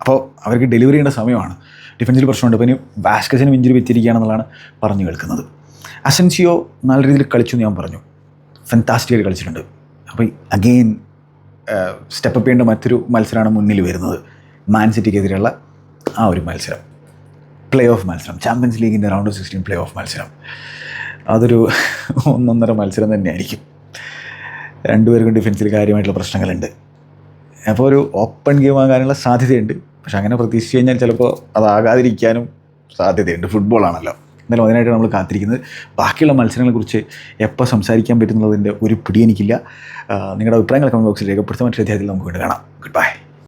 അപ്പോൾ അവർക്ക് ഡെലിവറി ചെയ്യേണ്ട സമയമാണ്. ഡിഫൻസിൽ പ്രശ്നമുണ്ട്. അപ്പോൾ ഇനി വാസ്കസിനും ഇഞ്ചുറി വെച്ചിരിക്കുകയാണെന്നുള്ളതാണ് പറഞ്ഞു കേൾക്കുന്നത്. അസൻസിയോ നല്ല രീതിയിൽ കളിച്ചു എന്ന് ഞാൻ പറഞ്ഞു. ഫെന്റാസ്റ്റിക്കായിട്ട് കളിച്ചിട്ടുണ്ട്. അപ്പോൾ അഗെയിൻ സ്റ്റെപ്പ് ചെയ്യേണ്ട മറ്റൊരു മത്സരമാണ് മുന്നിൽ വരുന്നത്. മാൻ സിറ്റിക്കെതിരെയുള്ള ആ ഒരു മത്സരം. പ്ലേ ഓഫ് മത്സരം. ചാമ്പ്യൻസ് ലീഗിന്റെ round of sixteen play off മത്സരം. അതൊരു *laughs* ഒന്നൊന്നര മത്സരം തന്നെയായിരിക്കും. രണ്ടുപേർക്കും ഡിഫൻസിൽ കാര്യമായിട്ടുള്ള പ്രശ്നങ്ങളുണ്ട്. അപ്പോൾ ഒരു ഓപ്പൺ ഗെയിം ആകാനുള്ള സാധ്യതയുണ്ട്. പക്ഷെ അങ്ങനെ പ്രതീക്ഷിച്ച് കഴിഞ്ഞാൽ ചിലപ്പോൾ അതാകാതിരിക്കാനും സാധ്യതയുണ്ട്. ഫുട്ബോളാണല്ലോ എന്നാലും അതിനായിട്ട് നമ്മൾ കാത്തിരിക്കുന്നത്. ബാക്കിയുള്ള മത്സരങ്ങളെക്കുറിച്ച് എപ്പോൾ സംസാരിക്കാൻ പറ്റുന്നുള്ളതിന്റെ ഒരു പിടി എനിക്കില്ല. നിങ്ങളുടെ അഭിപ്രായങ്ങൾ കമന്റ് ബോക്സിൽ രേഖപ്പെടുത്താൻ മറ്റൊരു അധ്യായത്തിൽ നമുക്ക് വീണ്ടും കാണാം. Good bye